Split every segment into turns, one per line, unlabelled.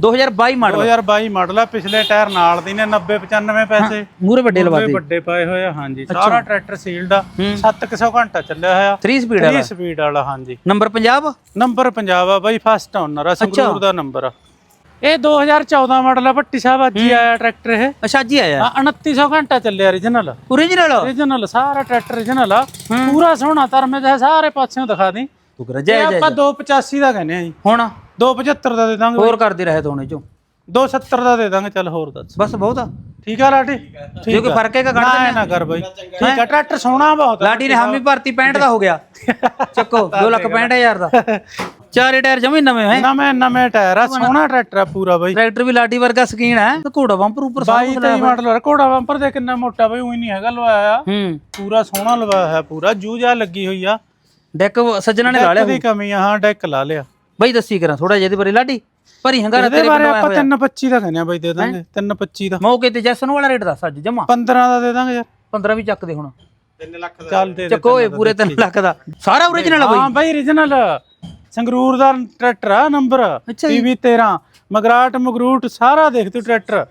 2022 model.
2022 model ਆ ਪਿਛਲੇ tyre ਨਾਲ ਦੀ ਨੇ 90 95 ਪੈਸੇ।
ਮੂਰੇ ਵੱਡੇ ਲਵਾ ਦੇ
ਵੱਡੇ ਪਏ ਹੋਏ ਆ ਹਾਂਜੀ। ਸਾਰਾ ਟਰੈਕਟਰ ਸੀਲਡ ਆ 700 ਘੰਟਾ ਚੱਲਿਆ ਹੋਇਆ।
3 ਸਪੀਡ
3
ਵਾਲਾ
ਸਪੀਡ ਵਾਲਾ ਹਾਂਜੀ।
ਨੰਬਰ ਪੰਜਾਬ?
ਨੰਬਰ ਪੰਜਾਬ ਆ ਬਾਈ ਫਸਟ ਓਨਰ ਆ ਸੰਗਰੂਰ ਦਾ ਨੰਬਰ ਆ। ਇਹ 2014 ਮਾਡਲ ਆ ਭੱਟੀ ਸਾਹਿਬ ਅੱਜ ਹੀ ਆਇਆ ਟਰੈਕਟਰ ਇਹ।
ਅੱਛਾ ਜੀ ਆਇਆ।
ਆ 2900 ਘੰਟਾ ਚੱਲਿਆ origignal
ਓਰੀਜਨਲ
origignal ਸਾਰਾ ਟਰੈਕਟਰ origignal ਆ। ਪੂਰਾ ਸੋਹਣਾ ਧਰਮੇ ਦਾ ਸਾਰੇ ਪਾਸਿਓਂ ਦਿਖਾ ਦੀ।
ਤੂੰ ਕਰ
ਇਹ
ਜੈ ਜੈ।
ਆਪਾਂ 285 ਦਾ ਕਹਿੰਦੇ ਆ ਜੀ।
ਹੁਣ?
275 ਦਾ ਦੇ ਦਾਂਗੇ
ਹੋਰ ਕਰਦੇ ਰਹੇ ਤੋਣੇ ਚੋਂ।
270 ਦਾ ਦੇ ਦਾਂਗੇ ਚੱਲ ਹੋਰ ਦੱਸ।
ਬਸ ਬਹੁਤ। ਆ
ਠੀਕ ਆ। ਲਾਟੀ
ਜੇ
ਠੀਕ
ਕੋਈ ਫ਼ਰਕ ਹੈਗਾ ਕੱਢ
ਨਾ ਕਰ ਬਾਈ। ਠੀਕ ਆ ਟਰੈਕਟਰ ਸੋਹਣਾ ਬਹੁਤ ਆ।
ਲਾਡੀ ਨੇ ਹਾਮੀ ਭਰਤੀ 65 ਦਾ ਹੋ ਗਿਆ। ਚੱਕੋ 2 ਲੱਖ 65000 ਦਾ। ਚਾਰੇ ਟਾਇਰ ਜਮੇ ਨਵੇਂ ਹੈ
ਨਵੇਂ ਨਵੇਂ ਟਾਇਰ ਆ ਸੋਹਣਾ ਟਰੈਕਟਰ ਆ ਪੂਰਾ ਬਾਈ।
ਟਰੈਕਟਰ ਵੀ ਲਾਡੀ ਵਰਗਾ ਸਕੀਨ ਹੈ। ਤੇ ਘੋੜਾ ਬੰਪਰ ਉੱਪਰ ਸਭ
ਬਾਈ 23 ਮਾਡਲ ਆ। ਘੋੜਾ ਬੰਪਰ ਦੇ ਕਿੰਨਾ ਮੋਟਾ ਬਾਈ ਉਹੀ ਨਹੀਂ ਹੈਗਾ ਲਵਾਇਆ। ਆ
ਹੂੰ।
ਪੂਰਾ ਸੋਹਣਾ ਲਵਾਇਆ ਹੈ ਪੂਰਾ। ਜੂਜਾ ਲੱਗੀ ਹੋਈ ਆ।
ਡੈਕ ਸੱਜਣਾ ਨੇ ਲਾ ਲਿਆ
ਦੀ ਕਮੀ ਆ ਹਾਂ ਡੈਕ ਲਾ ਲਿਆ।
ਬਾਈ ਦੱਸੀ ਕਰਾਂ ਥੋੜਾ ਜਿਹਾ ਇਹਦੇ ਬਾਰੇ ਲਾਡੀ। ਭਰੀ ਹੰਗਾਰਾ
ਇਹਦੇ
ਤੇਰੇ
ਬਾਰੇ
ਕੋਲ ਆਇਆ
ਆਪਾਂ
ਹੋਇਆ।
325 ਦਾ ਕਹਿੰਦੇ ਆ ਬਾਈ ਦੇ ਦਾਂਗੇ 325 ਦਾ।
ਮੌਕੇ ਤੇ ਜੈਸਨ ਵਾਲਾ ਰੇਟ ਦੱਸ ਅੱਜ ਜਮਾ।
15 ਦਾ ਦੇ ਦਾਂਗੇ ਯਾਰ।
15 ਵੀ ਚੱਕ ਦੇ ਹੁਣ।
ਚੱਲ ਦੇ ਦੇ
ਚੱਕੋ ਇਹ ਪੂਰੇ 3 ਲੱਖ ਦਾ। ਸਾਰਾ ਓਰੀਜਨਲ ਆ ਬਾਈ।
ਹਾਂ ਬਾਈ origignal ਸੰਗਰੂਰ ਦਾ ਟਰੈਕਟਰ ਆ ਨੰਬਰ। PV 13 ਮਗਰਾਟ ਮਗਰੂਟ ਸਾਰਾ ਦੇਖ ਤੂੰ ਟਰੈਕਟਰ।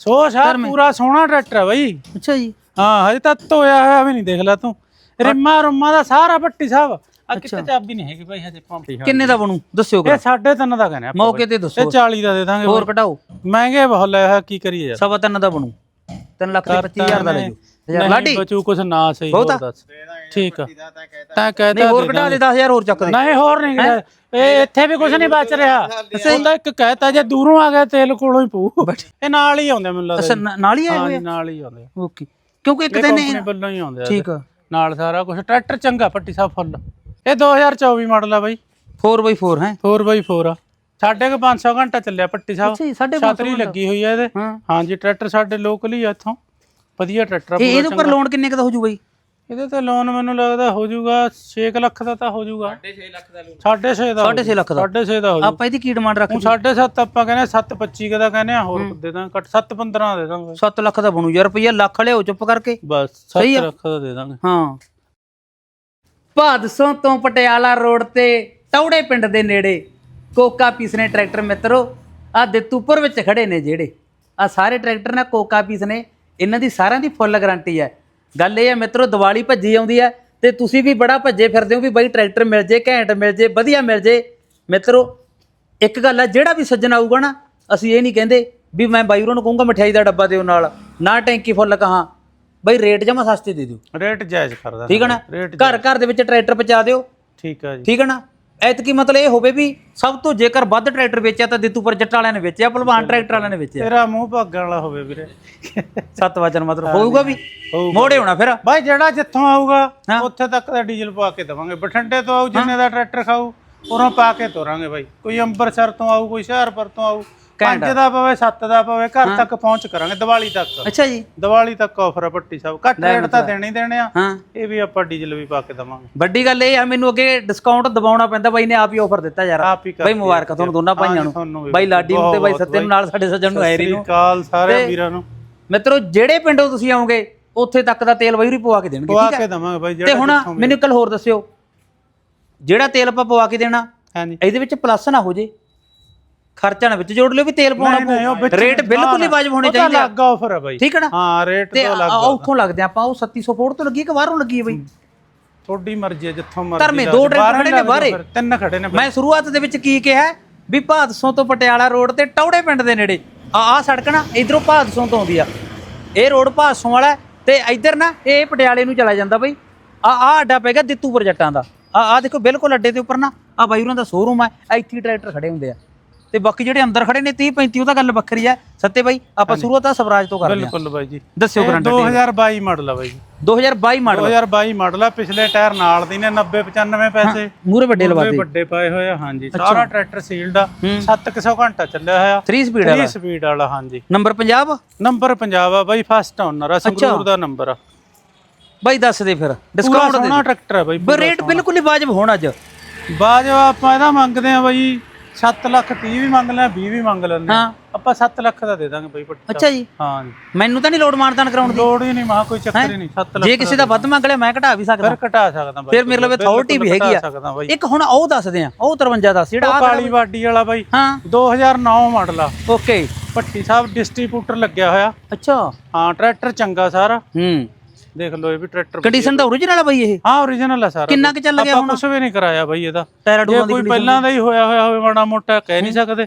ਸੋ ਸ਼ਾਹ ਪੂਰਾ ਸੋਹਣਾ ਟਰੈਕਟਰ ਆ ਬਾਈ।
ਅੱਛਾ ਜੀ।
ਹਾਂ ਹਜੇ ਤਾਂ ਧੋਇਆ ਹੋਇਆ ਵੀ ਨਹੀਂ ਦੇਖ ਲੈ ਤੂੰ। ਰਿਮਾ ਰੁਮਾ ਦਾ ਸਾਰਾ ਭੱਟੀ ਸਾਹਿਬ। ਆ ਕਿਤੇ ਚਾਬੀ ਨਹੀਂ ਹੈਗੀ ਬਾਈ ਹਜੇ ਪੰਪੀ
ਕਿੰਨੇ ਦਾ ਬਣੂ? ਦੱਸਿਓ
ਇਹ
ਕਰਾਂ
ਸਾਢੇ ਤਿੰਨ ਦਾ ਕਹਿੰਦੇ ਆਪਾਂ
ਮੌਕੇ ਤੇ
ਇਹ
ਦੱਸੋ
40 ਦਾ ਦੇ ਦਾਂਗੇ
ਹੋਰ ਘਟਾਓ।
ਮਹਿੰਗੇ ਬਹੁਤ ਲੈ ਹੋਇਆ ਕੀ ਕਰੀਏ ਯਾਰ।
ਸਵਾ ਤਿੰਨ ਦਾ ਬਣੂ। 3 ਲੱਖ ਤੇ 25000 ਦਾ ਲੈ ਜਾਓ। ਲਾਡੀ।
ਬਚੂ ਕੁਛ ਨਾ ਸਹੀ ਹੋਰ ਦੱਸ। ਠੀਕ ਆ। ਤਾਂ
ਨਹੀਂ
ਕਹਿਤਾ
ਹੋਰ ਘਟਾ ਦੇ 10000 ਹੋਰ ਚੱਕ ਦੇ।
ਨਹੀਂ ਹੋਰ ਨਹੀਂ ਗਿਆ ਇਹ ਇੱਥੇ ਵੀ ਕੁਝ ਨਹੀਂ ਬਚ ਰਿਹਾ। ਉਹ ਤਾਂ ਇੱਕ ਕਹਿਤਾ ਜੇ ਦੂਰੋਂ ਆ ਗਿਆ ਤੇਲ ਕੋਲੋਂ ਹੀ ਪੂ ਇਹ ਨਾਲ ਹੀ ਆਉਂਦੇ ਮੈਨੂੰ ਲੱਗਦਾ
ਅੱਛਾ ਨਾ- ਨਾਲ ਹੀ ਆਏ
ਹਾਂ
ਹੋਏ
ਜੀ
ਆ?
ਨਾਲ ਹੀ ਆਉਂਦੇ
ਓਕੇ। ਕਿਉਂਕਿ ਇੱਕ
ਇਹ ਕੰਪਨੀ ਵੱਲੋਂ ਹੀ ਆਉਂਦੇ ਆ
ਠੀਕ ਆ।
ਨਾਲ ਸਾਰਾ ਕੁਝ ਟਰੈਕਟਰ ਚੰਗਾ ਪੱਟੀ ਸਾਹਿਬ ਫੁੱਲ। ਇਹ 2024 ਮਾਡਲ ਆ ਬਾਈ।
4x4 ਹੈ।
4x4 ਆ। ਸਾਢੇ ਕੁ 500 ਘੰਟਾ ਚੱਲਿਆ ਪੱਟੀ ਸਾਹਿਬ।
ਅੱਛਾ ਜੀ 550
ਛਤਰੀ ਲੱਗੀ ਹੋਈ ਆ ਇਹਦੇ।
ਹਾਂ।
ਹਾਂਜੀ ਟਰੈਕਟਰ ਸਾਡੇ ਲੋਕਲ ਹੀ ਆ ਇੱਥੋਂ। ਵਧੀਆ ਟਰੈਕਟਰ ਆ
ਇਹ ਇਹਦੇ ਉੱਪਰ ਲੋਨ ਕਿੰਨੇ ਕ ਦਾ ਹੋ ਜੂ ਬਾਈ?
ਇਹਦੇ ਤੇ ਲੋਨ ਮੈਨੂੰ ਲੱਗਦਾ ਹੋ ਜਾਊਗਾ 6 ਲੱਖ ਦਾ ਤਾਂ ਹੋ ਜਾਊਗਾ 6.5 ਲੱਖ ਦਾ 6.5 ਦਾ
6.5 ਲੱਖ ਦਾ।
6.5 ਦਾ ਹੋ
ਆਪਾਂ ਇਹਦੀ ਕੀ ਡਿਮਾਂਡ ਰੱਖ
ਹੁਣ 7.5 ਆਪਾਂ ਕਹਿੰਦੇ 7.25 ਦਾ ਕਹਿੰਦੇ ਆ ਹੋਰ ਦੇ ਦਾਂ ਘੱਟ 7.15 ਦੇ ਦਾਂਗੇ।
7 ਲੱਖ ਦਾ ਬਣੂ ਯਾਰ ਰੁਪਈਆ ਲੱਖ ਲਿਓ ਚੁੱਪ ਕਰਕੇ।
ਬਸ
ਸਹੀ
7
ਆ।
ਲੱਖ ਦਾ ਦੇ ਦਾਂਗੇ।
ਹਾਂ। ਭਾਦਸੋਂ ਤੋਂ ਪਟਿਆਲਾ ਰੋਡ ਤੇ ਟੌੜੇ ਪਿੰਡ ਦੇ ਨੇੜੇ ਕੋਕਾ ਪੀਸ ਨੇ ਟਰੈਕਟਰ ਮਿੱਤਰੋ ਆ ਦਿੱਤੂਪੁਰ ਵਿੱਚ ਖੜੇ ਨੇ ਜਿਹੜੇ। ਆ ਸਾਰੇ ਟਰੈਕਟਰ ਨੇ, ਕੋਕਾ ਪੀਸਨੇ ਇਹਨਾਂ ਦੀ ਸਾਰਿਆਂ ਦੀ ਫੁੱਲ ਗਾਰੰਟੀ ਹੈ। ਗੱਲ ਇਹ ਹੈ ਮਿੱਤਰੋ, ਦੀਵਾਲੀ ਭੱਜੀ ਆਉਂਦੀ ਹੈ ਤੇ ਤੁਸੀਂ ਵੀ ਬੜਾ ਭੱਜੇ ਫਿਰਦੇ ਹੋ ਵੀ ਬਾਈ ਟਰੈਕਟਰ ਮਿਲ ਜੇ, ਘੈਂਟ ਮਿਲ ਜੇ, ਵਧੀਆ ਮਿਲ ਜੇ। ਮਿੱਤਰੋ, ਇੱਕ ਗੱਲ ਹੈ, ਜਿਹੜਾ ਵੀ ਸੱਜਣ ਆਊਗਾ ਨਾ, ਅਸੀਂ ਇਹ ਨਹੀਂ ਕਹਿੰਦੇ ਵੀ ਮੈਂ ਬਾਈ ਹੋਰਾਂ ਨੂੰ ਕਹੂੰਗਾ, ਮਠਿਆਈ ਦਾ ਡੱਬਾ ਦਿਓ ਨਾਲ। ਨਾ ਟੈਂਕੀ ਫੁੱਲ ਕਹਾਂ ਬਾਈ ਰੇਟ ਜਮਾ ਸਸਤੇ ਦੇ ਦਿਓ।
ਰੇਟ ਜਾਇਜ਼ ਕਰਦਾ
ਠੀਕ ਹੈ ਨਾ?
ਰੇਟ
ਘਰ ਘਰ ਦੇ ਵਿੱਚ ਟਰੈਕਟਰ ਪਹੁੰਚਾ ਦਿਓ।
ਠੀਕ ਆ ਜੀ।
ਠੀਕ ਹੈ ਨਾ? ਐਤਕੀ ਮਤਲਬ ਇਹ ਹੋਵੇ ਵੀ ਸਭ ਤੋਂ ਜੇਕਰ ਵੱਧ ਟਰੈਕਟਰ ਵੇਚਿਆ ਤਾਂ ਦਿੱਤੂਪੁਰ ਜੱਟ ਵਾਲਿਆਂ ਨੇ ਵੇਚਿਆ ਭਲਵਾਨ ਟਰੈਕਟਰ ਵਾਲਿਆਂ ਨੇ ਵੇਚਿਆ।
ਤੇਰਾ ਮੂੰਹ ਭਾਗਣ ਵਾਲਾ ਹੋਵੇ ਵੀਰੇ।
ਸੱਤ ਵਚਨ ਮਤਲਬ ਹੋਊਗਾ ਵੀ। ਮੋੜੇ ਹੋਣਾ ਫਿਰ।
ਬਾਈ ਜਿਹੜਾ ਜਿੱਥੋਂ ਆਊਗਾ
ਹਾਂ।
ਉੱਥੇ ਤੱਕ ਦਾ ਡੀਜ਼ਲ ਪਵਾ ਕੇ ਦਵਾਂਗੇ। ਬਠਿੰਡੇ ਤੋਂ ਆਊ ਜਿੰਨੇ ਦਾ ਟਰੈਕਟਰ ਖਾਊ ਉਰੋਂ ਪਾ ਕੇ ਤੋਰਾਂਗੇ ਬਾਈ। ਕੋਈ ਅੰਮ੍ਰਿਤਸਰ ਤੋਂ ਆਊ ਕੋਈ ਹੁਸ਼ਿਆਰਪੁਰ ਤੋਂ ਆਊ ਪੰਜ ਦਾ ਪਵੇ ਸੱਤ ਦਾ ਪਵੇ ਘਰ ਤੱਕ ਪਹੁੰਚ ਕਰਾਂਗੇ ਦੀਵਾਲੀ ਤੱਕ।
ਅੱਛਾ ਜੀ।
ਦੀਵਾਲੀ ਤੱਕ ਆਫਰ ਆ ਪੱਟੀ ਸਾਹਿਬ। ਘੱਟ ਰੇਟ ਤਾਂ ਦੇਣੇ ਹੀ ਦੇਣੇ ਆ। ਇਹ ਵੀ ਆਪਾਂ ਡੀਜ਼ਲ ਵੀ ਪਾ ਕੇ ਦਵਾਂਗੇ।
ਵੱਡੀ ਗੱਲ ਇਹ ਆ ਮੈਨੂੰ ਅੱਗੇ ਡਿਸਕਾਊਂਟ ਦਬਾਉਣਾ ਪੈਂਦਾ ਬਾਈ ਨੇ ਆਪ ਹੀ ਆਫਰ ਦਿੱਤਾ ਯਾਰ। ਬਾਈ ਮੁਬਾਰਕਾਂ ਤੁਹਾਨੂੰ ਦੋਨਾਂ ਭਾਈਆਂ ਨੂੰ। ਬਾਈ ਲਾਡੀ ਨੂੰ ਤੇ ਬਾਈ ਸੱਤੇ ਨੂੰ ਨਾਲ ਸਾਡੇ ਸੱਜਣ ਨੂੰ ਹੈਰੀ ਨੂੰ
ਕਾਲ ਸਾਰੇ ਵੀਰਾਂ ਨੂੰ।
ਮਿੱਤਰੋ ਜਿਹੜੇ ਪਿੰਡੋਂ ਤੁਸੀਂ ਆਓਗੇ ਉੱਥੇ ਤੱਕ ਦਾ ਤੇਲ ਬਾਈ ਪਵਾ ਕੇ ਦੇਣਗੇ
ਪਵਾ
ਠੀਕ ਹੈ?
ਕੇ ਦਵਾਂਗੇ ਬਾਈ
ਤੇ
ਜਿਹੜਾ
ਹੁਣ ਮੈਨੂੰ ਇੱਕ ਗੱਲ ਹੋਰ ਦੱਸਿਓ। ਜਿਹੜਾ ਤੇਲ ਆਪਾਂ ਪਵਾ ਕੇ ਦੇਣਾ
ਹਾਂਜੀ।
ਇਹਦੇ ਵਿੱਚ ਪਲੱਸ ਨਾ ਹੋ ਜੇ। ਖਰਚਾ ਨਾ ਵਿੱਚ ਜੋੜ ਲਿਓ ਵੀ ਤੇਲ ਪਾਉਣਾ
ਵਿੱਚ-
ਰੇਟ ਬਿਲਕੁਲ ਹੀ ਵਾਜਬ ਹੋਣੇ ਚਾਹੀਦੇ ਆ।
ਅਲੱਗ ਆਫਰ ਆ ਬਾਈ।
ਠੀਕ ਹੈ ਨਾ?
ਹਾਂ ਰੇਟ
ਤੇ
ਤੋਂ
ਆ- ਆ। ਉੱਥੋਂ ਲੱਗਦੇ ਆ ਆਪਾਂ ਉਹ 3700 ਫੋਟ ਤੋਂ ਲੱਗੀ ਕਿ ਬਾਹਰੋਂ ਲੱਗੀ ਹੈ ਬਈ?
ਤੁਹਾਡੀ ਮਰਜ਼ੀ ਹੈ ਜਿੱਥੋਂ ਮਰਜ਼ੀ
ਧਰਮੇ ਦੋ। ਟਰੈਕਟਰ ਖੜੇ ਨੇ
ਲੱਗ
ਬਾਹਰੇ।
ਤਿੰਨ ਖੜੇ ਨੇ
ਮੈਂ ਸ਼ੁਰੂਆਤ ਦੇ ਵਿੱਚ ਕੀ ਕਿਹਾ ਵੀ ਭਾਦਸੋਂ ਤੋਂ ਪਟਿਆਲਾ ਰੋਡ ਤੇ ਟੌੜੇ ਪਿੰਡ ਦੇ ਨੇੜੇ ਆ ਆ ਸੜਕ ਨਾ ਇਧਰੋਂ ਭਾਦਸੋਂ ਤੋਂ ਆਉਂਦੀ ਆ। ਇਹ ਰੋਡ ਭਾਦਸੋਂ ਵਾਲਾ ਤੇ ਇਧਰ ਨਾ ਇਹ ਪਟਿਆਲੇ ਨੂੰ ਚਲਾ ਜਾਂਦਾ ਬਈ। ਆ ਆ ਅੱਡਾ ਪੈਗਾ ਦਿੱਤੂਪੁਰ ਜੱਟਾਂ ਦਾ। ਆ ਆ ਦੇਖੋ ਬਿਲਕੁਲ ਅੱਡੇ ਦੇ ਉੱਪਰ ਨਾ ਆ ਬਾਈ ਉਹਨਾਂ ਦਾ ਸ਼ੋਰੂਮ ਹੈ ਇੱਥੇ ਟਰੈਕਟਰ ਖੜੇ ਹੁੰਦੇ ਆ। ਤੇ ਬਾਕੀ ਜਿਹੜੇ ਅੰਦਰ ਖੜੇ ਨੇ 30 35 ਉਹ ਤਾਂ ਗੱਲ ਵੱਖਰੀ ਆ। ਸੱਤੇ ਬਾਈ ਆਪਾਂ ਸ਼ੁਰੂਆਤ ਆ ਸਵਰਾਜ ਤੋਂ ਕਰਦੇ ਆ
ਬਿਲਕੁਲ ਬਾਈ ਜੀ।
ਦੱਸਿਓ ਗਰੰਟੀ
2022 ਮਾਡਲ ਆ ਬਾਈ ਜੀ।
2022 ਮਾਡਲ
2022 ਮਾਡਲ ਆ ਪਿਛਲੇ ਟਾਇਰ ਨਾਲ ਦੀ ਨੇ 90 95 ਪੈਸੇ।
ਮੂਰੇ ਵੱਡੇ ਲਵਾ
ਉਹਦੇ
ਦੇ।
ਵੱਡੇ ਪਏ ਹੋਏ ਆ ਹਾਂਜੀ। ਸਾਰਾ ਟਰੈਕਟਰ ਸੀਲਡ ਆ। 700 ਘੰਟਾ ਚੱਲਿਆ ਹੋਇਆ।
3 ਸਪੀਡ
3
ਵਾਲਾ
ਸਪੀਡ ਵਾਲਾ ਹਾਂਜੀ।
ਨੰਬਰ ਪੰਜਾਬ
ਨੰਬਰ ਪੰਜਾਬ ਆ ਬਾਈ ਫਸਟ ਓਨਰ ਆ ਸੰਗਰੂਰ ਦਾ ਨੰਬਰ ਆ।
ਬਾਈ ਦੱਸ ਦੇ ਫਿਰ। ਡਿਸਕਾਊਂਟ ਦੇ
ਟਰੈਕਟਰ ਆ ਬਾਈ
ਰੇਟ ਬਿਲਕੁਲ ਹੀ ਵਾਜਬ ਹੋਣ ਅੱਜ।
ਬਾਜਵਾ ਆਪਾਂ ਇਹਦਾ ਮੰਗਦੇ ਆ ਬਾਈ 7 ਲੱਖ 30 ਵੀ ਮੰਗ ਲੈ 20 ਵੀ ਮੰਗ ਲੈਂਦੇ
ਹਾਂ।
ਆਪਾਂ 7 ਲੱਖ ਦਾ ਦੇ ਦਾਂਗੇ ਬਈ ਪੱਟੀ
ਅੱਛਾ ਜੀ।
ਹਾਂ ਜੀ।
ਮੈਨੂੰ ਤਾਂ ਨਹੀਂ ਲੋਡ ਮਾਨਤਾਨ ਕਰਾਉਣ ਦੀ।
ਲੋੜ ਹੀ ਨਹੀਂ ਮਾ ਕੋਈ ਚੱਕਰ ਹੀ ਨਹੀਂ 7 ਲੱਖ
ਜੇ ਕਿਸੇ ਦਾ ਵੱਧ ਮੰਗ ਲਿਆ ਮੈਂ ਘਟਾ ਵੀ ਸਕਦਾ।
ਫਿਰ ਘਟਾ ਸਕਦਾ ਬਾਈ
ਫਿਰ ਮੇਰੇ ਲਵੇ ਅਥਾਰਟੀ ਵੀ ਹੈਗੀ ਆ। ਇੱਕ ਹੁਣ ਉਹ ਦੱਸਦੇ ਆ ਉਹ 53 ਦੱਸ ਜਿਹੜਾ ਆਹ
ਕਾਲੀ ਵਾਡੀ ਵਾਲਾ ਬਾਈ।
ਹਾਂ।
2009 ਮਾਡਲ ਆ।
ਓਕੇ।
ਭੱਟੀ ਸਾਹਿਬ ਡਿਸਟ੍ਰੀਬਿਊਟਰ ਲੱਗਿਆ ਹੋਇਆ।
ਅੱਛਾ।
ਹਾਂ ਟਰੈਕਟਰ ਚੰਗਾ ਸਾਰਾ।
ਹੂੰ।
ਦੇਖ ਲਓ ਇਹ ਵੀ ਟਰੈਕਟਰ
ਕੰਡੀਸ਼ਨ ਤਾਂ ਓਰੀਜਨਲ ਆ ਬਈ ਇਹ।
ਹਾਂ origignal ਆ ਸਾਰਾ
ਕਿੰਨਾ ਕੁ ਚੱਲ ਗਿਆ
ਆਪਾਂ ਕੁਝ ਵੀ ਨਹੀਂ ਕਰਾਇਆ ਬਾਈ ਇਹਦਾ।
ਟਾਇਰ ਟੂਰਾਂ ਦੀ
ਕੋਈ ਪਹਿਲਾਂ ਦਾ ਹੀ ਹੋਇਆ ਹੋਇਆ ਹੋਵੇ ਮਾੜਾ ਮੋਟਾ ਕਹਿ ਨਹੀਂ ਸਕਦੇ।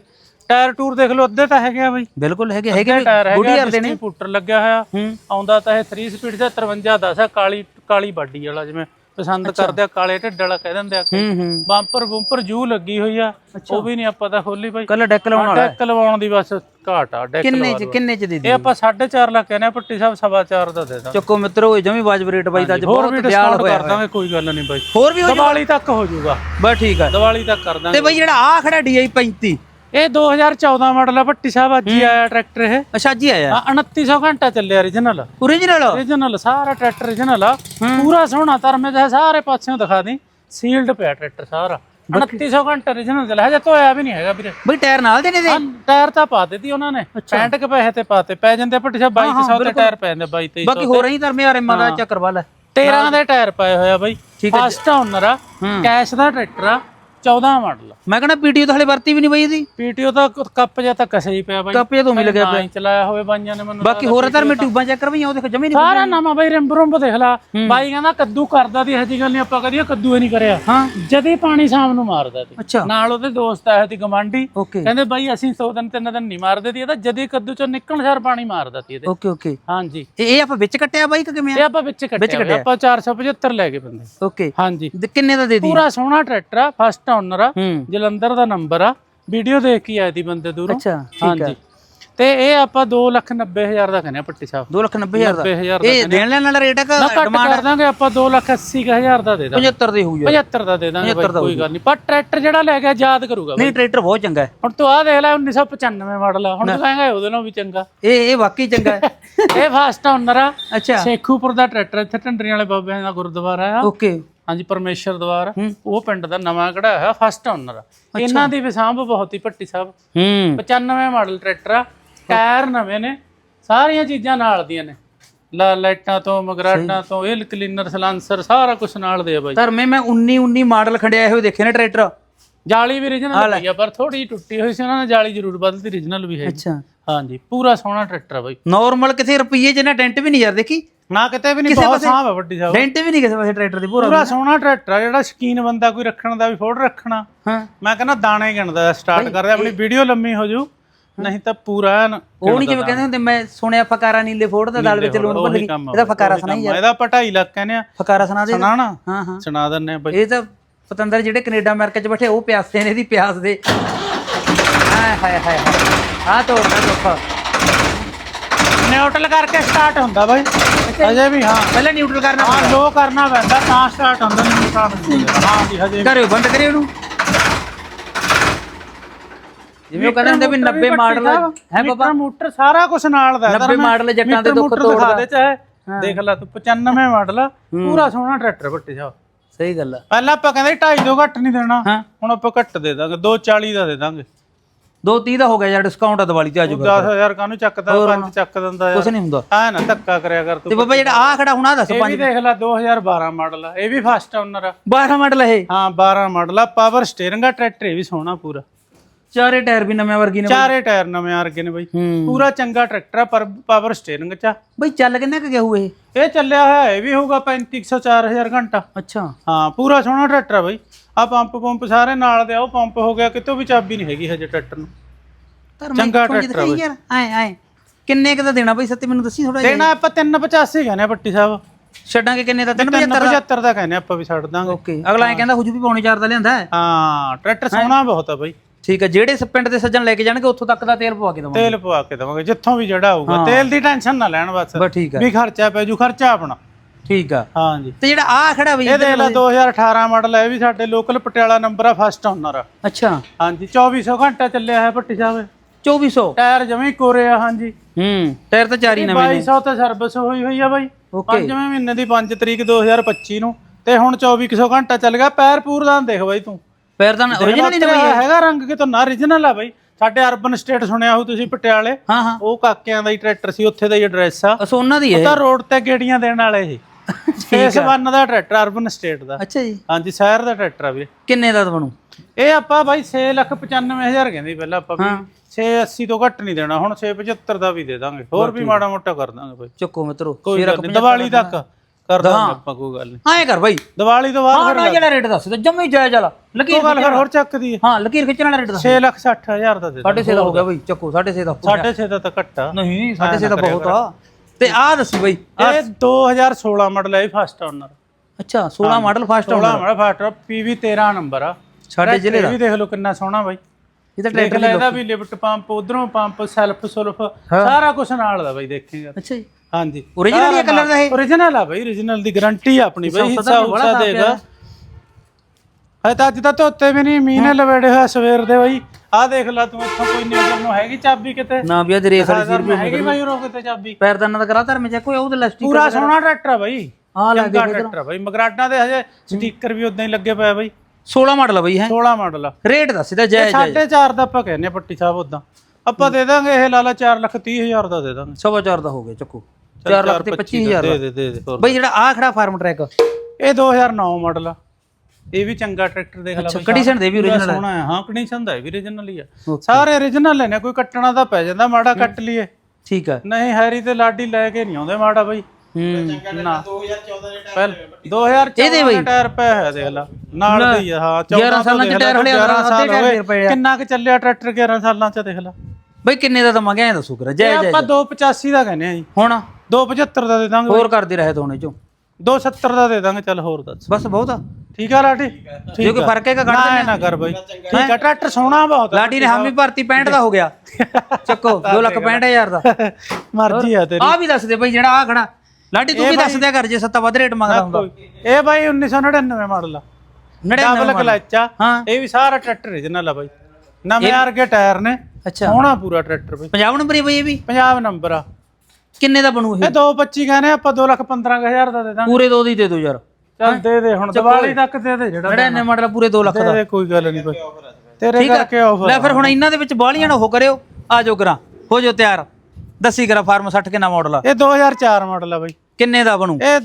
ਟਾਇਰ ਟੂਰ ਦੇਖ ਲਓ ਅੱਧੇ ਤਾਂ ਹੈਗੇ ਆ ਬਾਈ।
ਬਿਲਕੁਲ ਹੈਗੇ ਹੈਗੇ ਗੁੱਡੀ ਯਾਰ ਦੇ ਨੇ।
ਡਿਸਟ੍ਰੀਬਿਊਟਰ ਲੱਗਿਆ ਹੋਇਆ। ਆਉਂਦਾ ਤਾਂ ਇਹ 3 ਸਪੀਡ ਦਾ 53 10 ਆ ਕਾਲੀ ਕਾਲੀ ਬਾਡੀ ਵਾਲਾ ਜਿਵੇਂ। ਪਸੰਦ ਕਰਦੇ ਆ ਕਾਲੇ ਢਿੱਡ ਵਾਲਾ ਕਹਿ ਦਿੰਦੇ ਆ
ਹੂੰ ਹੂੰ।
ਬੰਪਰ ਬੰਪਰ ਜੂ ਲੱਗੀ ਹੋਈ ਆ ਉਹ ਵੀ ਨਹੀਂ ਆਪਾਂ ਤਾਂ ਖੋਲੀ ਬਾਈ।
ਕੱਲ ਡੈਕ ਲਾਉਣ ਵਾਲਾ
ਡੈਕ ਲਵਾਉਣ ਦੀ ਬਸ ਘਾਟ ਆ ਡੈਕ
ਕਿੰਨੇ ਚ ਕਿੰਨੇ ਚ ਦੇ
ਇਹ
ਦੀ
ਆਪਾਂ 4.5 ਲੱਖ ਕਹਿੰਦੇ ਆ ਭੱਟੀ ਸਾਹਿਬ ਸਵਾ ਚਾਰ ਦਾ ਦੇ ਦਾਂ
ਚੱਕੋ ਮਿੱਤਰੋ ਜਮੀ ਵਾਜਬ ਰੇਟ ਬਾਈ ਦਾ ਅੱਜ ਬਹੁਤ
ਡਿਸਕਾਊਂਟ
ਹੋਇਆ
ਕਰ ਦਾਂਗੇ ਕੋਈ ਗੱਲ ਨਹੀਂ ਬਾਈ।
ਹੋਰ ਵੀ ਹੋ ਜਾਊ
ਦੀਵਾਲੀ ਤੱਕ ਹੋ ਜਾਊਗਾ।
ਬਸ ਠੀਕ ਆ।
ਦੀਵਾਲੀ ਤੱਕ ਕਰ ਦਾਂਗੇ।
ਤੇ ਬਈ ਜਿਹੜਾ ਆ ਖੜਾ DI 35
ਇਹ 2014 ਮਾਡਲ ਆ ਭੱਟੀ ਸਾਹਿਬ ਅੱਜ ਹੀ ਆਇਆ ਟਰੈਕਟਰ ਇਹ।
ਅੱਛਾ ਜੀ ਆਇਆ?
ਆ 2900 ਘੰਟਾ ਚੱਲਿਆ origignal
ਓਰੀਜਨਲ
origignal ਸਾਰਾ ਟਰੈਕਟਰ origignal ਆ। ਪੂਰਾ ਸੋਹਣਾ ਧਰਮੇ ਦਾ ਸਾਰੇ ਪਾਸਿਓਂ ਦਿਖਾ ਦੀ। ਸੀਲਡ ਪਿਆ ਟਰੈਕਟਰ ਸਾਰਾ। 2900 ਘੰਟਾ origignal ਚੱਲਿਆ। ਹਜੇ ਧੋਇਆ ਵੀ ਨਹੀਂ ਹੈਗਾ ਵੀਰੇ।
ਬਈ ਟਾਇਰ ਨਾਲ ਦੇ ਨੇ ਦੇ
ਟਾਇਰ ਤਾਂ ਪਾ ਦਿੱਤੀ ਉਹਨਾਂ ਨੇ। 65 ਕੇ ਪੈਸੇ ਤੇ ਪਾਤੇ ਪੈ ਜਾਂਦੇ ਭੱਟੀ ਸਾਹਿਬ 2200 ਤੇ ਟਾਇਰ ਪੈ ਜਾਂਦੇ 22 2300
ਬਾਕੀ ਹੋ ਰਹੀ ਧਰਮੇ ਯਾਰ ਦਾ ਚੱਕਰ ਵਾਲਾ
13 ਦੇ ਟਾਇਰ ਪਾਏ ਹੋਇਆ ਬਾਈ। ਫਸਟ ਓਨਰ ਆ। ਕੈਸ਼ ਦਾ ਟਰੈਕਟਰ ਆ। 14 ਮਾਡਲ
ਮੈਂ ਕਹਿੰਦਾ ਪੀਟੀਓ ਤਾਂ ਹਲੇ ਵਰਤੀ ਵੀ ਨਹੀਂ ਬਈ ਇਹਦੀ।
ਪੀਟੀਓ ਕ- ਕੱਪ ਜਿਹਾ ਤਾਂ ਕਸੇ ਹੀ ਪਿਆ ਬਾਈ।
ਕੱਪ ਜੇ ਤੋਂ ਮਿਲ ਗਿਆ
ਹੀ ਚਲਾਇਆ ਹੋਵੇ ਬਾਈਆਂ ਨੇ ਮੈਨੂੰ
ਬਾਕੀ ਹੋਰ ਧਰਮੇ ਟਿਊਬਾਂ ਚੈੱਕ ਕਰਵਾਈਆਂ ਉਹ ਦੇਖੋ ਜਮੀ ਨਹੀਂ
ਸਾਰਾ ਨਵਾਂ ਬਾਈ ਰਿੰਬ ਰੁੰਬ ਦੇਖ ਲਾ। ਬਾਈ ਕਹਿੰਦਾ ਕੱਦੂ ਕਰਦਾ ਦੀ ਹਜੀ ਗੱਲ ਨਹੀਂ ਆਪਾਂ ਕਦੀ ਕੱਦੂ ਹੀ ਨਹੀਂ ਕਰਿਆ।
ਹਾਂ।
ਜਦੇ ਪਾਣੀ ਸ਼ਾਮ ਨੂੰ ਮਾਰਦਾ ਸੀ। ਨਾਲ ਉਹਦੇ ਦੋਸਤ ਆਇਆ ਸੀ ਗਵਾਂਢੀ। ਕਹਿੰਦੇ ਬਾਈ ਅਸੀਂ ਸੌ ਦਿਨ ਤਿੰਨ ਦਿਨ ਨਹੀਂ ਮਾਰਦੇ ਸੀ ਇਹਦਾ ਜਦੇ ਕੱਦੂ ਚੋਂ ਨਿਕਲਣ ਸਾਰ ਪਾਣੀ ਮਾਰਦਾ ਸੀ ਇਹਦੇ।
Okay okay.
ਹਾਂਜੀ।
ਇਹ ਆਪਾਂ ਵਿੱਚ ਕੱਟਿਆ ਬਾਈ ਕਿ ਕਿਵੇਂ
ਇਹ ਆਪਾਂ ਵਿੱਚ ਕੱਟਿਆ ਆਪਾਂ 475 ਲੈ ਕੇ ਬੰਦੇ।
ਓਕੇ।
ਹਾਂਜੀ।
ਤੇ ਕਿੰਨੇ ਦਾ ਦੇ ਦੀ
ਪੂਰਾ ਸੋਹਣਾ ਟਰੈਕਟਰ ਆ ਫਸਟ ਓਨਰ ਆ
ਹੂੰ।
ਜਲੰਧਰ ਦਾ ਨੰਬਰ ਆ। ਵੀਡੀਓ ਦੇਖ ਕੇ ਆਏ ਸੀ ਬੰਦੇ ਦੂਰੋਂ।
ਅੱਛਾ ਠੀਕ ਆ।
ਹਾਂਜੀ। ਤੇ ਇਹ ਆਪਾਂ 290000 ਦਾ ਕਹਿੰਦੇ ਆ ਪੱਟੀ ਸਾਹਿਬ।
290000 ਦਾ?
90000 ਦਾ
ਇਹ ਦੇਣ ਲੈਣ ਵਾਲਾ ਰੇਟ ਹੈ
ਨਾ
ਕਿ
ਘੱਟ ਕਰ ਦਾਂਗੇ ਆਪਾਂ 280000 ਦਾ ਦੇ ਦਾਂਗੇ।
75 ਦੇ ਹੋਊ ਯਾਰ
75 ਦਾ ਦੇ ਦਾਂਗੇ ਬਾਈ, ਕੋਈ ਗੱਲ ਨਹੀਂ ਪਰ ਟਰੈਕਟਰ ਜਿਹੜਾ ਲੈ ਗਿਆ ਯਾਦ ਕਰੂਗਾ ਬਾਈ।
ਨਹੀਂ ਟਰੈਕਟਰ ਬਹੁਤ ਚੰਗਾ ਹੈ।
ਹੁਣ ਤੂੰ ਆ ਦੇਖ ਲੈ 1995 ਮਾਡਲ ਆ। ਹੁਣ ਤੂੰ ਕਹਾਂਗਾ ਉਹਦੇ ਨਾਲ ਵੀ ਚੰਗਾ।
ਇਹ ਇਹ ਵਾਕਈ ਚੰਗਾ ਹੈ।
ਇਹ ਫਾਸਟ ਓਨਰ ਆ।
ਅੱਛਾ।
ਸ਼ੇਖੂਪੁਰ ਦਾ ਟਰੈਕਟਰ ਇੱਥੇ ਢੰਡਰੀਆਂ ਵਾਲੇ ਬਾਬਿਆਂ ਦਾ ਗੁਰਦੁਆਰਾ ਆ।
ਓਕੇ।
ਹਾਂਜੀ ਪਰਮੇਸ਼ਰ ਦਵਾਰ। ਉਹ ਪਿੰਡ ਦਾ ਨਵਾਂ ਕਢਾਇਆ ਹੋਇਆ ਫਸਟ ਓਨਰ ਇਹਨਾਂ ਦੀ ਵੀ ਸਾਂਭ ਬਹੁਤ ਹੀ ਭੱਟੀ ਸਾਹਿਬ।
ਹੂੰ।
95 ਮਾਡਲ ਟਰੈਕਟਰ ਆ ਟਾਇਰ ਨਵੇਂ ਨੇ ਸਾਰੀਆਂ ਚੀਜ਼ਾਂ ਨਾਲ ਦੀਆਂ ਨੇ। ਲਾਈਟਾਂ ਤੋਂ ਮਗਰਾਟਾਂ ਤੋਂ ਏਲ ਕਲੀਨਰ ਸਲਾਂਸਰ ਸਾਰਾ ਕੁਝ ਨਾਲ ਦੇ ਆ ਬਾਈ।
ਧਰਮੇ ਮੈਂ 19 19 ਮਾਡਲ ਖੰਡਿਆ ਹੋਏ ਦੇਖੇ ਨੇ ਟਰੈਕਟਰ।
ਜਾਲੀ ਵੀ origignal ਪਈ ਆ ਪਰ ਥੋੜੀ ਟੁੱਟੀ ਹੋਈ ਸੀ ਉਹਨਾਂ ਨੇ ਜਾਲੀ ਜ਼ਰੂਰ ਬਦਲਤੀ origignal ਵੀ ਹੈ
ਅੱਛਾ।
ਹਾਂਜੀ ਪੂਰਾ ਸੋਹਣਾ ਟਰੈਕਟਰ ਆ ਬਾਈ।
ਨਾਰਮਲ ਕਿਸੇ ਰੁਪਈਏ ਜਿੰਨਾ ਡੈਂਟ ਵੀ ਨਹੀਂ ਯਾਰ ਦੇਖੀ?
ਨਾ ਕਿਤੇ ਵੀ ਨਹੀਂ ਬਹੁਤ ਸਾਂਭ ਆ ਵੱਡੀ ਸਾਹਿਬ
ਡੈਂਟ ਵੀ ਨਹੀਂ ਕਿਸੇ ਪਾਸੇ ਟਰੈਕਟਰ ਦੀ ਪੂਰਾ
ਪੂਰਾ ਸੋਹਣਾ ਟਰੈਕਟਰ ਆ ਜਿਹੜਾ ਸ਼ਕੀਨ ਬੰਦਾ ਕੋਈ ਰੱਖਣ ਦਾ ਵੀ ਫੋੜ ਰੱਖਣਾ।
ਹਾਂ।
ਮੈਂ ਕਹਿੰਦਾ ਦਾਣੇ ਗਿਣਦਾ ਸਟਾਰਟ ਕਰਦੇ ਆਪਣੀ ਵੀਡੀਓ ਲੰਮੀ ਹੋ ਜੂ ਨਹੀਂ ਤਾਂ ਪੂਰਾ ਐਨ
ਉਹ ਨਹੀਂ ਜਿਵੇਂ ਕਹਿੰਦੇ ਹੁੰਦੇ ਮੈਂ ਸੁਣਿਆ ਫਕਾਰਾ ਨੀਲੇ ਫੋੜ ਦਾ ਦਾਲ ਵਿੱਚ ਲੂਣ ਭੁੱਲ ਗਈ ਇਹਦਾ ਫਕਾਰਾ ਸੁਣਾ ਹੀ ਯਾਰ।
ਇਹਦਾ ਆਪਾਂ 2.5 ਲੱਖ ਕਹਿੰਦੇ ਆ।
ਫਕਾਰਾ ਸੁਣਾ ਦੇ
ਸੁਣਾਣਾ
ਹਾਂ ਹਾਂ।
ਸੁਣਾ ਦਿੰਨੇ ਆ ਬਾਈ।
ਇਹ ਤਾਂ ਪਤੰਦਰ ਜਿਹੜੇ ਕੈਨੇਡਾ ਅਮਰੀਕਾ 'ਚ ਬੈਠੇ ਉਹ ਪਿਆਸੇ ਨੇ ਇਹਦੀ ਪਿਆਸ ਦੇ। ਹਾਏ ਹਾਏ ਹਾਏ। ਆ ਤੋੜਦਾ ਦੁੱਖ
ਨਿਊਟਰਲ ਕਰਕੇ ਸਟਾਰਟ ਹੁੰਦਾ ਬਾਈ। ਅਜੇ ਵੀ ਹਾਂ।
ਪਹਿਲਾਂ ਨਿਊਟਰਲ ਕਰਨਾ
ਹਾਂ ਲੋ ਕਰਨਾ ਪੈਂਦਾ ਤਾਂ ਸਟਾਰਟ ਹੁੰਦਾ ਨਹੀਂ ਸਟਾਰਟ ਹਾਂ ਜੀ ਹਜੇ
ਕਰਿਓ ਬੰਦ ਕਰਿਓ ਇਹਨੂੰ ਜਿਵੇਂ ਉਹ ਕਹਿੰਦੇ ਹੁੰਦੇ ਵੀ 90 ਮਾਡਲ ਹੈ ਬਾਬਾ?
ਮੋਟਰ ਸਾਰਾ ਕੁਝ ਨਾਲ ਦਾ
90 ਮਾਡਲ ਜੱਟਾਂ ਦੇ ਦੁੱਖ
ਤੋੜਦਾ। ਦੇ ਚਾਹੇ। ਦੇਖ ਲੈ ਤੂੰ 95 ਮਾਡਲ ਪੂਰਾ ਸੋਹਣਾ ਟਰੈਕਟਰ ਭੱਟੀ ਸਾਹਿਬ।
ਸਹੀ ਗੱਲ ਆ।
ਪਹਿਲਾਂ ਆਪਾਂ ਕਹਿੰਦੇ 2.5 ਤੋਂ ਘੱਟ ਨਹੀਂ ਦੇਣਾ। ਹੁਣ ਆਪਾਂ ਘੱਟ ਦੇ ਦਾਂਗੇ 240 ਦਾ ਦੇ ਦਾਂਗੇ।
230 ਦਾ ਹੋ ਗਿਆ ਯਾਰ ਡਿਸਕਾਊਂਟ ਆ ਦੀਵਾਲੀ ਤੇ ਅੱਜ
10000 ਕਾਹਨੂੰ ਚੱਕਦਾ ਪੰਜ ਚੱਕ ਦਿੰਦਾ
ਕੁਛ
ਯਾਰ।
ਨਹੀਂ ਹੁੰਦਾ।
ਆ ਨਾ ਧੱਕਾ ਕਰਿਆ ਕਰ
ਤੇ
ਤੂੰ
ਬਾਬਾ ਜਿਹੜਾ ਆ ਖੜਾ ਹੁਣ ਆ ਦੱਸ
ਇਹ ਵੀ ਦੇਖ ਲੈ 2012 ਮਾਡਲ ਆ। ਇਹ ਵੀ ਫਸਟ ਓਨਰ ਆ।
12 ਮਾਡਲ ਇਹ?
ਹਾਂ 12 ਮਾਡਲ ਆ। ਪਾਵਰ ਸਟੀਅਰਿੰਗ ਆ ਟਰੈਕਟਰ ਇਹ ਵੀ ਸੋਹਣਾ ਪੂਰਾ।
ਚਾਰੇ ਟਾਇਰ ਵੀ ਨਵੇਂ ਵਰਗੀ ਨੇ
ਚਾਰੇ ਟਾਇਰ ਨਵੇਂ ਆਰਗੇ ਨੇ ਬਾਈ।
ਹੂੰ।
ਪੂਰਾ ਚੰਗਾ ਟਰੈਕਟਰ ਆ ਪਰ ਪਾਵਰ ਸਟੀਅਰਿੰਗ ਚ ਆ।
ਬਈ ਚੱਲ ਕਿੰਨਾ ਕੁ ਗਿਆ ਹੋਊ ਇਹ?
ਇਹ ਚੱਲਿਆ ਹੋਇਆ ਇਹ ਵੀ ਹੋਊਗਾ 3500 4000 ਘੰਟਾ।
ਅੱਛਾ।
ਹਾਂ ਪੂਰਾ ਸੋਹਣਾ ਟਰੈਕਟਰ ਆ ਬਾਈ। ਆ ਪੰਪ ਪੰਪ ਸਾਰੇ ਨਾਲ ਦੇ ਆ ਉਹ ਪੰਪ ਹੋ ਗਿਆ ਕਿਤੋਂ ਵੀ ਚਾਬੀ ਨਹੀਂ ਹੈਗੀ ਹਜੇ ਟਰੈਕਟਰ ਨੂੰ।
ਧਰਮੇ
ਚੰਗਾ ਟਰੈਕਟਰ ਆ
ਯਾਰ। ਐ ਐ ਕਿੰਨੇ ਕੁ ਦਾ ਦੇਣਾ ਬਈ ਸੱਤੇ ਮੈਨੂੰ ਦੱਸੀ ਥੋੜਾ ਜਿਹਾ।
ਦੇਣਾ ਆਪਾਂ 385 ਕਹਿੰਦੇ ਆ ਪੱਟੀ ਸਾਹਿਬ।
ਛੱਡਾਂਗੇ ਕਿੰਨੇ ਦਾ? 375 ਦਾ।
375 ਦਾ ਕਹਿੰਦੇ ਆਪਾਂ ਵੀ ਛੱਡ ਦਾਂਗੇ।
ਓਕੇ ਅਗਲਾ ਐ ਕਹਿੰਦਾ ਹੁਜੂ ਵੀ ਪੌਣੇ ਚਾਰ ਦਾ ਲਿਆਂਦਾ ਹੈ?
ਹਾਂ ਟਰੈਕਟਰ ਸੋਹਣਾ ਬਹੁਤ ਆ ਬਾਈ।
ਠੀਕ ਹੈ ਜਿਹੜੇ ਸ- ਪਿੰਡ ਦੇ ਸੱਜਣ ਲੈ ਕੇ ਜਾਣਗੇ ਉੱਥੋਂ ਤੱਕ ਦਾ ਤੇਲ ਪਵਾ ਕੇ ਦਵਾਂਗੇ।
ਤੇਲ ਪਵਾ ਕੇ ਦਵਾਂਗੇ ਜਿੱਥੋਂ ਵੀ ਜਿਹੜਾ ਆਊਗਾ। ਤੇਲ ਦੀ ਟੈਨਸ਼ਨ ਨਾ ਲੈਣ ਬਸ।
ਬਸ ਠੀਕ ਹੈ
ਵੀ ਖਰਚਾ ਪੈ ਜੂ ਖਰਚਾ ਆਪਣਾ।
ਠੀਕ ਆ।
ਹਾਂ ਜੀ
ਤੇ ਜਿਹੜਾ ਆ ਖੜਾ ਬਈ
ਇਹ ਦੇਖ ਲੈ 2018 ਮਾਡਲ ਹੈ ਵੀ ਸਾਡੇ ਲੋਕਲ ਪਟਿਆਲਾ ਨੰਬਰ ਆ ਫਸਟ ਓਨਰ
ਅੱਛਾ।
ਹਾਂਜੀ 2400 ਘੰਟਾ ਚੱਲਿਆ ਹੈ ਭੱਟੀ ਸਾਹਿਬ।
2400
ਟਾਇਰ ਜਮੇ ਕੋਰੇ ਆ ਹਾਂਜੀ।
ਹੂੰ ਟਾਇਰ ਤਾਂ ਚਾਰ ਹੀ ਨਵੇਂ ਨੇ।
2200 ਤੇ ਸਰਵਿਸ ਹੋਈ ਹੋਈ ਆ ਬਾਈ। ਪੰਜਵੇਂ ਮਹੀਨੇ ਦੀ 5 ਤਰੀਕ 2025 ਨੂੰ। ਤੇ ਹੁਣ 2400 ਘੰਟਾ ਚੱਲ ਗਿਆ ਪੈਰ ਪੂਰ ਦਾ ਦੇਖ ਬਾਈ ਤੂੰ।
ਪੈਰਦਾਨ origignal ਨਹੀਂ
ਉੱਥੇ
ਜਮਾਈ
ਹੈਗਾ ਰੰਗ ਕਿਤੋਂ ਨਾ origignal ਆ ਬਾਈ। ਸਾਡੇ ਅਰਬਨ ਸਟੇਟ ਸੁਣਿਆ ਹੋ ਤੁਸੀਂ ਪਟਿਆਲੇ।
ਹਾਂ ਹਾਂ।
ਉਹ ਕਾਕਿਆਂ ਦਾ ਹੀ ਟਰੈਕਟਰ ਸੀ ਉੱਥੇ ਦਾ ਹੀ ਐਡਰੈਸ ਆ।
ਅਸ ਉਹਨਾਂ ਦੀ ਹੈ
ਤਾਂ ਰੋਡ ਤੇ ਗੇੜੀਆਂ ਦੇਣ ਵਾਲੇ ਇਹ ਫੇਸ 1 ਦਾ ਟਰੈਕਟਰ ਅਰਬਨ ਸਟੇਟ ਦਾ।
ਅੱਛਾ ਜੀ। ਵੀ
ਸ਼ਹਿਰ ਦਾ ਟਰੈਕਟਰ ਆ ਵੀਰੇ।
ਕਿੰਨੇ ਦਾ ਬਣੂ
ਇਹ ਆਪਾਂ ਬਾਈ 695000 ਕਹਿੰਦੇ ਪਹਿਲਾਂ ਆਪਾਂ ਵੀ। 680 ਤੋਂ ਘੱਟ ਨਹੀਂ ਦੇਣਾ ਹੁਣ 675 ਦਾ ਵੀ ਦੇ ਦਾਂਗੇ। ਹੋਰ ਵੀ ਮਾੜਾ ਮੋਟਾ ਕਰ ਦਾਂਗੇ ਬਾਈ।
ਚੱਕੋ ਮਿੱਤਰੋ
ਕੋਈ ਗੱਲ ਨਹੀਂ ਦੀਵਾਲੀ ਤੱਕ ਕਰ ਦਾਂਗੇ ਆਪਾਂ ਕੋਈ ਗੱਲ ਨਹੀਂ
ਐਂ ਕਰ ਬਾਈ।
ਦੀਵਾਲੀ ਤੋਂ ਬਾਅਦ
ਹਾਂ ਨਾ ਜਿਹੜਾ ਰੇਟ ਦੱਸ ਤੇ ਜੰਮੀ ਜਾਇਜ਼ ਵਾਲਾ ਲਕੀਰ
ਗੱਲ ਫਿਰ ਹੋਰ ਚੱਕਦੀ ਹੈ
ਹਾਂ ਲਕੀਰ ਖਿੱਚਣ ਵਾਲਾ ਰੇਟ ਦੱਸ
660000 ਦਾ ਦੇ ਦਾਂਗੇ।
6.5 ਦਾ ਹੋ ਗਿਆ ਬਾਈ ਚੱਕੋ 6.5 ਦਾ ਹੋ ਗਿਆ।
6.5 ਦਾ ਤਾਂ ਘੱਟ
ਨਹੀਂ 6.5 ਦਾ ਬਹੁਤ ਆ। ਤੇ ਆਹ ਦੱਸੀ ਬਾਈ
ਇਹ 2016 ਮਾਡਲ ਹੈ ਫਸਟ ਓਨਰ
ਅੱਛਾ 16 model first
16 model first PV 13 number ਆ।
ਸਾਡੇ ਜ਼ਿਲ੍ਹੇ
ਇਹ ਵੀ ਦੇਖ ਲਓ ਕਿੰਨਾ ਸੋਹਣਾ ਬਾਈ।
ਇਹ ਤਾਂ
ਦੇਖ ਲੈ ਇਹਦਾ ਵੀ ਲਿਫਟ ਪੰਪ ਉਧਰੋਂ ਪੰਪ ਸੈਲਫ ਸੁਲਫ ਸਾਰਾ ਕੁਝ ਨਾਲ ਦਾ ਬਾਈ ਦੇਖੇਗਾ।
ਅੱਛਾ ਜੀ।
ਹਾਂਜੀ।
Original ਹੀ ਆ colour ਦਾ ਇਹ?
origignal ਆ ਬਾਈ origignal ਦੀ ਗਾਰੰਟੀ ਆ ਆਪਣੀ ਬਾਈ ਹਿੱਸਾ ਉਸਾ ਦੇਗਾ ਹੈ ਤਾਂ ਅੱਜ ਤਾਂ ਧੋਤੇ ਵੀ ਨਹੀਂ ਮੀਂਹ ਨੇ ਲਵੇੜੇ ਹੋਇਆ ਸਵੇਰ ਦੇ ਬਾਈ। ਆਹ ਦੇਖ ਲੈ ਤੂੰ ਇੱਥੋਂ ਕੋਈ ਨਿਊਜ਼ਰ ਨੂੰ ਹੈਗੀ ਚਾਬੀ ਕਿਤੇ?
ਨਾ ਵੀ ਅੱਜ ਰੇਸ ਵਾਲੀ
ਅਗਰ ਹੈਗੀ ਬਾਈ ਰੋ ਕਿਤੇ ਚਾਬੀ।
ਪੈਰਦਾਨਾਂ ਦਾ ਕਰਾ ਧਰਮੇ ਚੈੱਕ ਹੋਇਆ ਉਹਦੇ ਲੈਸਟਿਕ
ਪੂਰਾ ਸੋਹਣਾ ਟਰੈਕਟਰ ਆ ਬਾਈ।
ਆ ਲੈ
ਚੰਗਾ ਟਰੈਕਟਰ ਆ ਬਾਈ। ਮਗਰਾਟਾਂ ਦੇ ਹਜੇ ਸਟicker ਵੀ ਉਦਾਂ ਹੀ ਲੱਗੇ ਪਏ ਬਾਈ।
16 ਮਾਡਲ ਆ ਬਾਈ ਹੈ?
16 ਮਾਡਲ ਆ।
ਰੇਟ ਦੱਸ ਇਹਦਾ ਜਾਇਜ਼ ਜਾਇਜ਼।
4.5 ਦਾ ਆਪਾਂ ਕਹਿੰਦੇ ਆ ਪੱਟੀ ਸਾਹਿਬ ਉਦਾਂ ਆਪਾਂ ਦੇ ਦਾਂਗੇ ਇਹ ਲਾਲਾ 4 ਲੱਖ 30 ਹਜ਼ਾਰ ਦਾ ਦੇ ਦਾਂਗੇ।
ਸਵਾ ਦਾ ਹੋ ਗਿਆ ਚੱਕੋ। 4 ਲੱਖ ਤੇ 25000
ਦੇ ਦੇ ਦੇ।
ਬਾਈ ਜਿਹੜਾ ਆ ਖੜਾ ਫਾਰਮ ਟਰੈਕ
ਇਹ 2009 ਮਾਡਲ ਆ। ਇਹ ਵੀ ਚੰਗਾ ਟਰੈਕਟਰ ਦੇਖ ਲੈ ਬਾਈ
ਕੰਡੀਸ਼ਨ ਦੇ ਵੀ
ਪੂਰਾ
original
ਸੋਹਣਾ ਹੈ। ਹਾਂ ਕੰਡੀਸ਼ਨ ਦਾ ਹੈ? ਵੀ origignal ਹੀ ਆ ਸਾਰੇ origignal ਲੈਣੇ ਕੋਈ ਕੱਟਣਾ ਤਾਂ ਪੈ ਜਾਂਦਾ ਮਾੜਾ ਕੱਟ ਲਈਏ।
ਠੀਕ ਆ
ਨਹੀਂ ਹੈਰੀ ਤੇ ਲਾਡੀ ਲੈ ਕੇ ਨਹੀਂ ਆਉਂਦੇ ਮਾੜਾ ਬਾਈ।
ਹੂੰ।
ਨਾ। 2014 ਦੇ ਟਾਇਰ 2014 ਦੇ ਟਾਇਰ ਪਏ ਹੈ ਦੇਖ ਲੈ। ਨਾਲ ਦੇ ਹੀ ਆ, ਹਾਂ 14
ਸਾਲਾਂ ਚ ਟਾਇਰ ਹਲੇ
11 ਸਾਲ ਹੋਏ।
ਪਏ ਆ।
ਕਿੰਨਾ ਕੁ ਚੱਲਿਆ ਟਰੈਕਟਰ 11 ਸਾਲਾਂ ਚ ਦੇਖ ਲੈ।
ਬਾਈ ਕਿੰਨੇ ਦਾ ਦਵਾਂਗੇ ਐ ਦੱਸੋ ਕਰ ਜਾਇਜ਼ ਜਾਇਜ਼
ਆਪਾਂ 285 ਦਾ ਕਹਿੰਦੇ ਆ ਜੀ।
ਹੁਣ?
275 ਦਾ ਦੇ ਦਾਂਗੇ
ਹੋਰ ਕਰਦੇ ਰਹੇ ਦੋਨੇ ਚੋਂ।
270 ਦਾ ਦੇ ਦਾਂਗੇ ਚੱਲ ਹੋਰ ਦੱਸ।
ਬਸ ਬਹੁਤ ਆ।
ਠੀਕ ਆ ਲਾਡੀ?
ਜੇ ਕੋਈ ਫ਼ਰਕ ਹੈਗਾ ਕੱਢ
ਨਾ ਨਾ ਕਰ ਬਾਈ। ਠੀਕ ਆ ਟਰੈਕਟਰ ਸੋਹਣਾ ਬਹੁਤ
ਲਾਡੀ ਨੇ ਹਾਮੀ ਭਰਤੀ 65 ਦਾ ਹੋ ਗਿਆ। ਚੱਕੋ 2 ਲੱਖ 65000 ਦਾ।
ਮਰਜ਼ੀ ਆ ਤੇਰੀ।
ਆ ਵੀ ਦੱਸ ਦੇ ਬਾਈ ਜਿਹੜਾ ਆ ਖੜਾ। ਲਾਡੀ ਤੂੰ ਵੀ ਦੱਸ ਦਿਆ ਕਰ ਜੇ ਸੱਤਾ ਵੱਧ ਰੇਟ ਮੰਗਦਾ ਹੁੰਦਾ।
ਇਹ ਬਾਈ 1999 ਮਾਡਲ ਆ। ਡਬਲ ਕਲਚ ਆ।
ਹਾਂ।
ਇਹ ਵੀ ਸਾਰਾ ਟਰੈਕਟਰ origignal ਆ ਬਾਈ। ਨਵੇਂ ਆਰਗੇ ਟਾਇਰ ਨੇ।
ਅੱਛਾ।
ਸੋਹਣਾ ਪੂਰਾ ਟਰੈਕਟਰ ਬਾਈ।
ਪੰਜਾਬ ਨੰਬਰ ਹੀ ਬਾਈ ਇਹ ਵੀ?
ਪੰਜਾਬ ਨੰਬਰ ਆ।
ਕਿੰਨੇ ਦਾ ਬਣੂ ਇਹ?
ਇਹ 225 ਕਹਿੰਦੇ ਆਪਾਂ 2 ਲੱਖ 15000 ਦਾ ਦੇ ਦਾਂਗੇ।
ਪੂਰੇ ਦੋ ਦੀ ਦੇ ਦਿਓ ਯਾਰ।
ਚੱਲ ਦੇ ਦੇ ਹੁਣ ਦੀਵਾਲੀ ਤੱਕ ਦੇ ਦੇ ਜਿਹੜਾ
99 ਮਾਡਲ ਪੂਰੇ 2 ਲੱਖ
ਦੇ
ਦਾ।
ਦੇ ਕੋਈ ਗੱਲ ਨਹੀਂ ਬਾਈ। ਤੇਰੇ
ਠੀਕ ਆ।
ਕਰਕੇ ਆਫਰ
ਲੈ ਫਿਰ ਹੁਣ ਇਹਨਾਂ ਦੇ ਵਿੱਚ ਬਾਲੀਆਂ ਨਾ ਉਹ ਕਰਿਓ। ਆ ਜਾਓ ਕਰਾਂ। ਹੋ ਜਾਓ ਤਿਆਰ। ਦੱਸੀ ਕਰਾ ਫਾਰਮ 60 ਕਿੰਨਾ ਮਾਡਲ ਆ।
ਇਹ 2004 ਮਾਡਲ ਆ ਬਾਈ।
ਕਿੰਨੇ ਦਾ ਬਣੂ?
ਇਹ